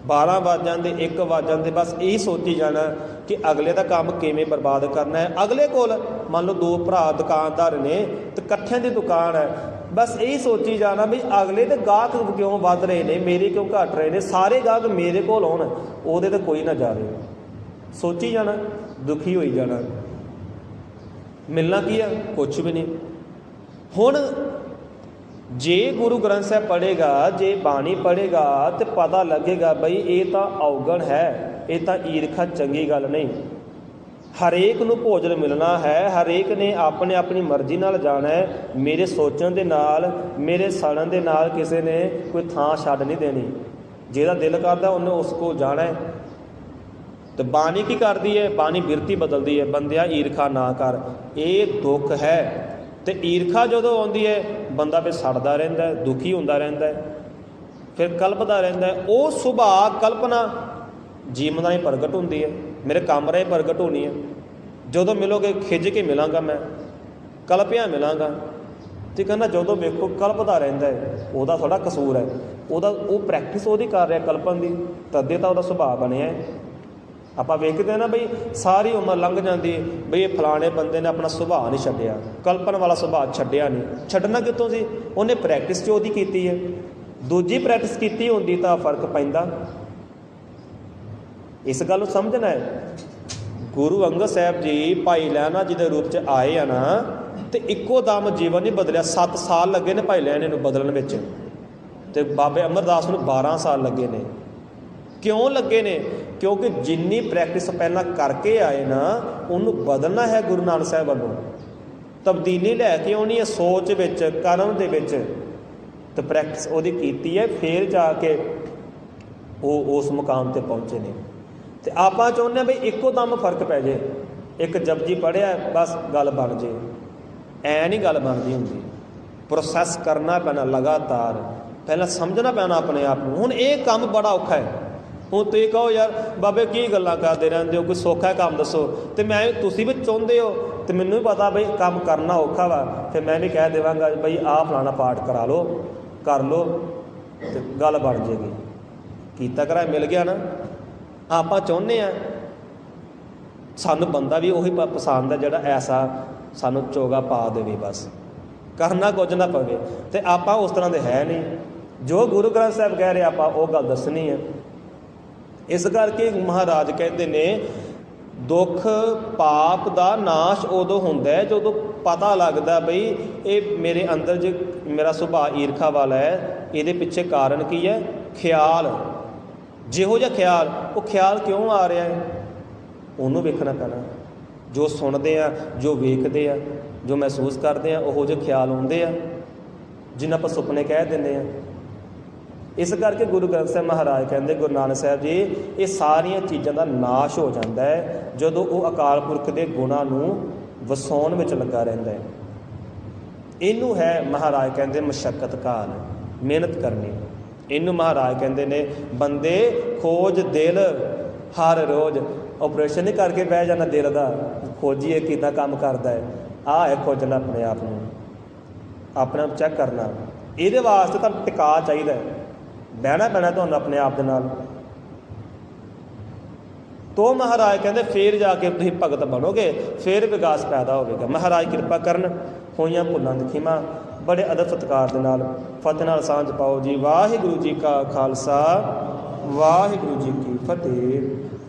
12 ਵਜ ਜਾਂਦੇ 1 ਵਜ ਜਾਂਦੇ, ਬਸ ਇਹੀ ਸੋਚੀ ਜਾਣਾ ਕਿ ਅਗਲੇ ਦਾ ਕੰਮ ਕਿਵੇਂ ਬਰਬਾਦ ਕਰਨਾ ਹੈ? ਅਗਲੇ ਕੋਲ ਮੰਨ ਲਓ ਦੋ ਭਰਾ ਦੁਕਾਨਦਾਰ ਨੇ, ਤੇ ਇਕੱਠਿਆਂ ਦੀ ਦੁਕਾਨ ਹੈ। ਬਸ ਇਹੀ ਸੋਚੀ ਜਾਣਾ ਵੀ ਅਗਲੇ ਦੇ ਗਾਹਕ ਕਿਉਂ ਵੱਧ ਰਹੇ ਨੇ, ਮੇਰੇ ਕਿਉਂ ਘਟ ਰਹੇ ਨੇ? ਸਾਰੇ ਗਾਹਕ ਮੇਰੇ ਕੋਲ ਆਉਣ, ਉਹਦੇ ਤੇ ਕੋਈ ਨਾ ਜਾਵੇ। ਸੋਚੀ ਜਾਣਾ, ਦੁਖੀ ਹੋਈ ਜਾਣਾ। ਮਿਲਣਾ ਕੀ ਆ? ਕੁਝ ਵੀ ਨਹੀਂ। ਹੁਣ ਜੇ ਗੁਰੂ ਗ੍ਰੰਥ ਸਾਹਿਬ ਪੜ੍ਹੇਗਾ, ਜੇ ਬਾਣੀ ਪੜ੍ਹੇਗਾ, ਤੇ ਪਤਾ ਲੱਗੇਗਾ ਬਈ ਇਹ ਤਾਂ ਔਗਣ ਹੈ। ਇਹ ਤਾਂ ਈਰਖਾ ਚੰਗੀ ਗੱਲ ਨਹੀਂ। ਹਰੇਕ ਨੂੰ ਭੋਜਨ ਮਿਲਣਾ ਹੈ, ਹਰੇਕ ਨੇ ਆਪਣੇ ਆਪਣੀ ਮਰਜ਼ੀ ਨਾਲ ਜਾਣਾ ਹੈ। ਮੇਰੇ ਸੋਚਣ ਦੇ ਨਾਲ, ਮੇਰੇ ਸੜਨ ਦੇ ਨਾਲ ਕਿਸੇ ਨੇ ਕੋਈ ਥਾਂ ਛੱਡ ਨਹੀਂ ਦੇਣੀ। ਜਿਹਦਾ ਦਿਲ ਕਰਦਾ ਉਹਨੇ ਉਸ ਕੋਲ ਜਾਣਾ ਹੈ। ਤੇ ਬਾਣੀ ਕੀ ਕਰਦੀ ਹੈ? ਬਾਣੀ ਬਿਰਤੀ ਬਦਲਦੀ ਹੈ। ਬੰਦਿਆ, ਈਰਖਾ ਨਾ ਕਰ। ਇਹ ਦੁੱਖ ਹੈ। ਤੇ ਈਰਖਾ ਜਦੋਂ ਆਉਂਦੀ ਹੈ, ਬੰਦਾ ਵੀ ਸੜਦਾ ਰਹਿੰਦਾ ਦੁਖੀ ਹੁੰਦਾ ਰਹਿੰਦਾ ਫਿਰ ਕਲਪਦਾ ਰਹਿੰਦਾ ਉਹ ਸੁਭਾਅ ਕਲਪਨਾ ਜੀਵਨ ਰਾਹੀਂ ਪ੍ਰਗਟ ਹੁੰਦੀ ਹੈ, ਮੇਰੇ ਕੰਮ ਰਾਹੀਂ ਪ੍ਰਗਟ ਹੋਣੀ ਹੈ। ਜਦੋਂ ਮਿਲੋਗੇ ਖਿੱਚ ਕੇ ਮਿਲਾਂਗਾ ਮੈਂ, ਕਲਪਿਆ ਮਿਲਾਂਗਾ ਤੇ ਕਹਿੰਦਾ ਜਦੋਂ ਵੇਖੋ ਕਲਪਦਾ ਰਹਿੰਦਾ ਹੈ, ਉਹਦਾ ਥੋੜਾ ਕਸੂਰ ਹੈ। ਉਹਦਾ, ਉਹ ਪ੍ਰੈਕਟਿਸ ਉਹਦੀ ਕਰ ਰਿਹਾ ਕਲਪਨ ਦੀ, ਤਦੇ ਤਾਂ ਉਹਦਾ ਸੁਭਾਅ ਬਣਿਆ ਹੈ। ਆਪਾਂ ਵੇਖਦੇ ਹਾਂ ਨਾ ਬਈ, ਸਾਰੀ ਉਮਰ ਲੰਘ ਜਾਂਦੀ ਹੈ, ਬਈ ਇਹ ਫਲਾਣੇ ਬੰਦੇ ਨੇ ਆਪਣਾ ਸੁਭਾਅ ਨਹੀਂ ਛੱਡਿਆ ਕਲਪਨ ਵਾਲਾ ਸੁਭਾਅ ਛੱਡਿਆ ਨਹੀਂ। ਛੱਡਣਾ ਕਿੱਥੋਂ ਸੀ? ਉਹਨੇ ਪ੍ਰੈਕਟਿਸ ਜੋ ਉਹਦੀ ਕੀਤੀ ਹੈ। ਦੂਜੀ ਪ੍ਰੈਕਟਿਸ ਕੀਤੀ ਹੁੰਦੀ ਤਾਂ ਫ਼ਰਕ ਪੈਂਦਾ। ਇਸ ਗੱਲ ਨੂੰ ਸਮਝਣਾ ਹੈ। ਗੁਰੂ ਅੰਗਦ ਸਾਹਿਬ ਜੀ ਭਾਈ ਲਹਿਣਾ ਜੀ ਦੇ ਰੂਪ ਚ ਆਏ ਆ ਨਾ, ਤੇ ਇੱਕੋ ਦਮ ਜੀਵਨ ਨਹੀਂ ਬਦਲਿਆ। 7 ਸਾਲ ਲੱਗੇ ਨੇ ਭਾਈ ਲਹਿਣੇ ਨੂੰ ਬਦਲਣ ਵਿੱਚ। ਤੇ ਬਾਬੇ ਅਮਰਦਾਸ ਨੂੰ 12 ਸਾਲ ਲੱਗੇ ਨੇ। ਕਿਉਂ ਲੱਗੇ ਨੇ? ਕਿਉਂਕਿ ਜਿੰਨੀ ਪ੍ਰੈਕਟਿਸ ਪਹਿਲਾਂ ਕਰਕੇ ਆਏ ਨਾ, ਉਹਨੂੰ ਬਦਲਣਾ ਹੈ ਗੁਰੂ ਨਾਨਕ ਸਾਹਿਬ ਵੱਲੋਂ। ਤਬਦੀਲੀ ਲੈ ਕੇ ਆਉਣੀ ਹੈ ਸੋਚ ਵਿੱਚ, ਕਰਮ ਦੇ ਵਿੱਚ। ਤੇ ਪ੍ਰੈਕਟਿਸ ਉਹਦੀ ਕੀਤੀ ਹੈ, ਫੇਰ ਜਾ ਕੇ ਉਹ ਉਸ ਮੁਕਾਮ ਤੇ ਪਹੁੰਚੇ ਨੇ। ਤੇ ਆਪਾਂ ਚਾਹੁੰਦੇ ਹਾਂ ਵੀ ਇੱਕੋ ਦਮ ਫ਼ਰਕ ਪੈ ਜੇ। ਇੱਕ ਜਪਜੀ ਪੜਿਆ ਬਸ ਗੱਲ ਬਣ ਜੇ। ਐ ਨਹੀਂ ਗੱਲ ਬਣਦੀ ਹੁੰਦੀ। ਪ੍ਰੋਸੈਸ ਕਰਨਾ ਪੈਣਾ ਲਗਾਤਾਰ। ਪਹਿਲਾਂ ਸਮਝਣਾ ਪੈਣਾ ਆਪਣੇ ਆਪ ਨੂੰ। ਹੁਣ ਇਹ ਕੰਮ ਬੜਾ ਔਖਾ ਹੈ। ਹੁਣ ਤੁਸੀਂ ਕਹੋ ਯਾਰ, ਬਾਬੇ ਕੀ ਗੱਲਾਂ ਕਰਦੇ ਰਹਿੰਦੇ ਹੋ? ਕੋਈ ਸੌਖਾ ਕੰਮ ਦੱਸੋ। ਤੇ ਮੈਂ, ਤੁਸੀਂ ਵੀ ਚਾਹੁੰਦੇ ਹੋ? ਤੇ ਮੈਨੂੰ ਵੀ ਪਤਾ ਬਈ ਕੰਮ ਕਰਨਾ ਔਖਾ ਵਾ। ਤੇ ਮੈਂ ਵੀ ਕਹਿ ਦੇਵਾਂਗਾ ਬਈ ਆਹ ਫਲਾਣਾ ਪਾਠ ਕਰਾ ਲਓ, ਕਰ ਲਓ ਤੇ ਗੱਲ ਬਣ ਜੇਗੀ। ਕੀਤਾ ਕਰਾ ਮਿਲ ਗਿਆ ਨਾ? ਆਪਾਂ ਚਾਹੁੰਦੇ ਆ ਸਾਨੂੰ ਬੰਦਾ ਵੀ ਉਹੀ ਪ- ਪਸੰਦ ਹੈ ਜਿਹੜਾ ਐਸਾ ਸਾਨੂੰ ਚੋਗਾ ਪਾ ਦੇਵੇ ਬਸ। ਕਰਨਾ ਕੁਝ ਨਾ ਪਵੇ। ਤੇ ਆਪਾਂ ਉਸ ਤਰ੍ਹਾਂ ਦੇ ਹੈ ਨਹੀਂ। ਜੋ ਗੁਰੂ ਗ੍ਰੰਥ ਸਾਹਿਬ ਕਹਿ ਰਿਹਾ ਆਪਾਂ ਉਹ ਗੱਲ ਦੱਸਣੀ ਹੈ ਇਸ ਕਰਕੇ ਮਹਾਰਾਜ ਕਹਿੰਦੇ ਨੇ, ਦੁੱਖ ਪਾਪ ਦਾ ਨਾਸ਼ ਉਦੋਂ ਹੁੰਦਾ ਹੈ ਜਦੋਂ ਪਤਾ ਲੱਗਦਾ ਬਈ ਇਹ ਮੇਰੇ ਅੰਦਰ ਜੇ ਮੇਰਾ ਸੁਭਾਅ ਈਰਖਾ ਵਾਲਾ ਹੈ, ਇਹਦੇ ਪਿੱਛੇ ਕਾਰਨ ਕੀ ਹੈ? ਖਿਆਲ। ਜਿਹੋ ਜਿਹਾ ਖਿਆਲ, ਉਹ ਖਿਆਲ ਕਿਉਂ ਆ ਰਿਹਾ ਹੈ? ਉਹਨੂੰ ਵੇਖਣਾ ਪੈਣਾ। ਜੋ ਸੁਣਦੇ ਆ, ਜੋ ਵੇਖਦੇ ਆ, ਜੋ ਮਹਿਸੂਸ ਕਰਦੇ ਆ, ਉਹੋ ਜਿਹੇ ਖਿਆਲ ਆਉਂਦੇ ਆ ਜਿਨ੍ਹਾਂ ਆਪਾਂ ਸੁਪਨੇ ਕਹਿ ਦਿੰਦੇ ਆ। ਇਸ ਕਰਕੇ ਗੁਰੂ ਗ੍ਰੰਥ ਸਾਹਿਬ ਮਹਾਰਾਜ ਕਹਿੰਦੇ, ਗੁਰੂ ਨਾਨਕ ਸਾਹਿਬ ਜੀ, ਇਹ ਸਾਰੀਆਂ ਚੀਜ਼ਾਂ ਦਾ ਨਾਸ਼ ਹੋ ਜਾਂਦਾ ਹੈ, ਜਦੋਂ ਉਹ ਅਕਾਲ ਪੁਰਖ ਦੇ ਗੁਣਾਂ ਨੂੰ ਵਸਾਉਣ ਵਿੱਚ ਲੱਗਾ ਰਹਿੰਦਾ ਹੈ। ਇਹਨੂੰ ਹੈ ਮਹਾਰਾਜ ਕਹਿੰਦੇ ਮਸ਼ਕਤ ਕਾਲ, ਮਿਹਨਤ ਕਰਨੀ। ਇਹਨੂੰ ਮਹਾਰਾਜ ਕਹਿੰਦੇ ਨੇ, ਬੰਦੇ, ਖੋਜ, ਦਿਲ, ਹਰ ਰੋਜ਼ ਆਪਰੇਸ਼ਨ ਨਹੀਂ ਕਰਕੇ ਬਹਿ ਜਾਣਾ ਦਿਲ ਦਾ। ਖੋਜੀਏ ਕਿਦਾਂ ਕੰਮ ਕਰਦਾ ਹੈ। ਆਹ ਹੈ ਖੋਜਣਾ ਆਪਣੇ ਆਪ ਨੂੰ। ਆਪਣੇ ਆਪ ਚੈੱਕ ਕਰਨਾ। ਇਹਦੇ ਵਾਸਤੇ ਤੁਹਾਨੂੰ ਟਿਕਾ ਚਾਹੀਦਾ ਹੈ। ਬਹਿਣਾ ਪੈਣਾ ਤੁਹਾਨੂੰ ਆਪਣੇ ਆਪ ਦੇ ਨਾਲ। ਤੋ ਮਹਾਰਾਜ ਕਹਿੰਦੇ, ਫੇਰ ਜਾ ਕੇ ਤੁਸੀਂ ਭਗਤ ਬਣੋਗੇ, ਫੇਰ ਵਿਕਾਸ ਪੈਦਾ ਹੋਵੇਗਾ। ਮਹਾਰਾਜ ਕਿਰਪਾ ਕਰਨ, ਹੋਈਆਂ ਭੁੱਲਾਂ ਦੀ ਖਿਮਾ ਬੜੇ ਅਦਬ ਸਤਿਕਾਰ ਦੇ ਨਾਲ ਫਤਿਹ ਨਾਲ ਸਾਂਝ ਪਾਓ ਜੀ। ਵਾਹਿਗੁਰੂ ਜੀ ਕਾ ਖਾਲਸਾ, ਵਾਹਿਗੁਰੂ ਜੀ ਕੀ ਫਤਿਹ।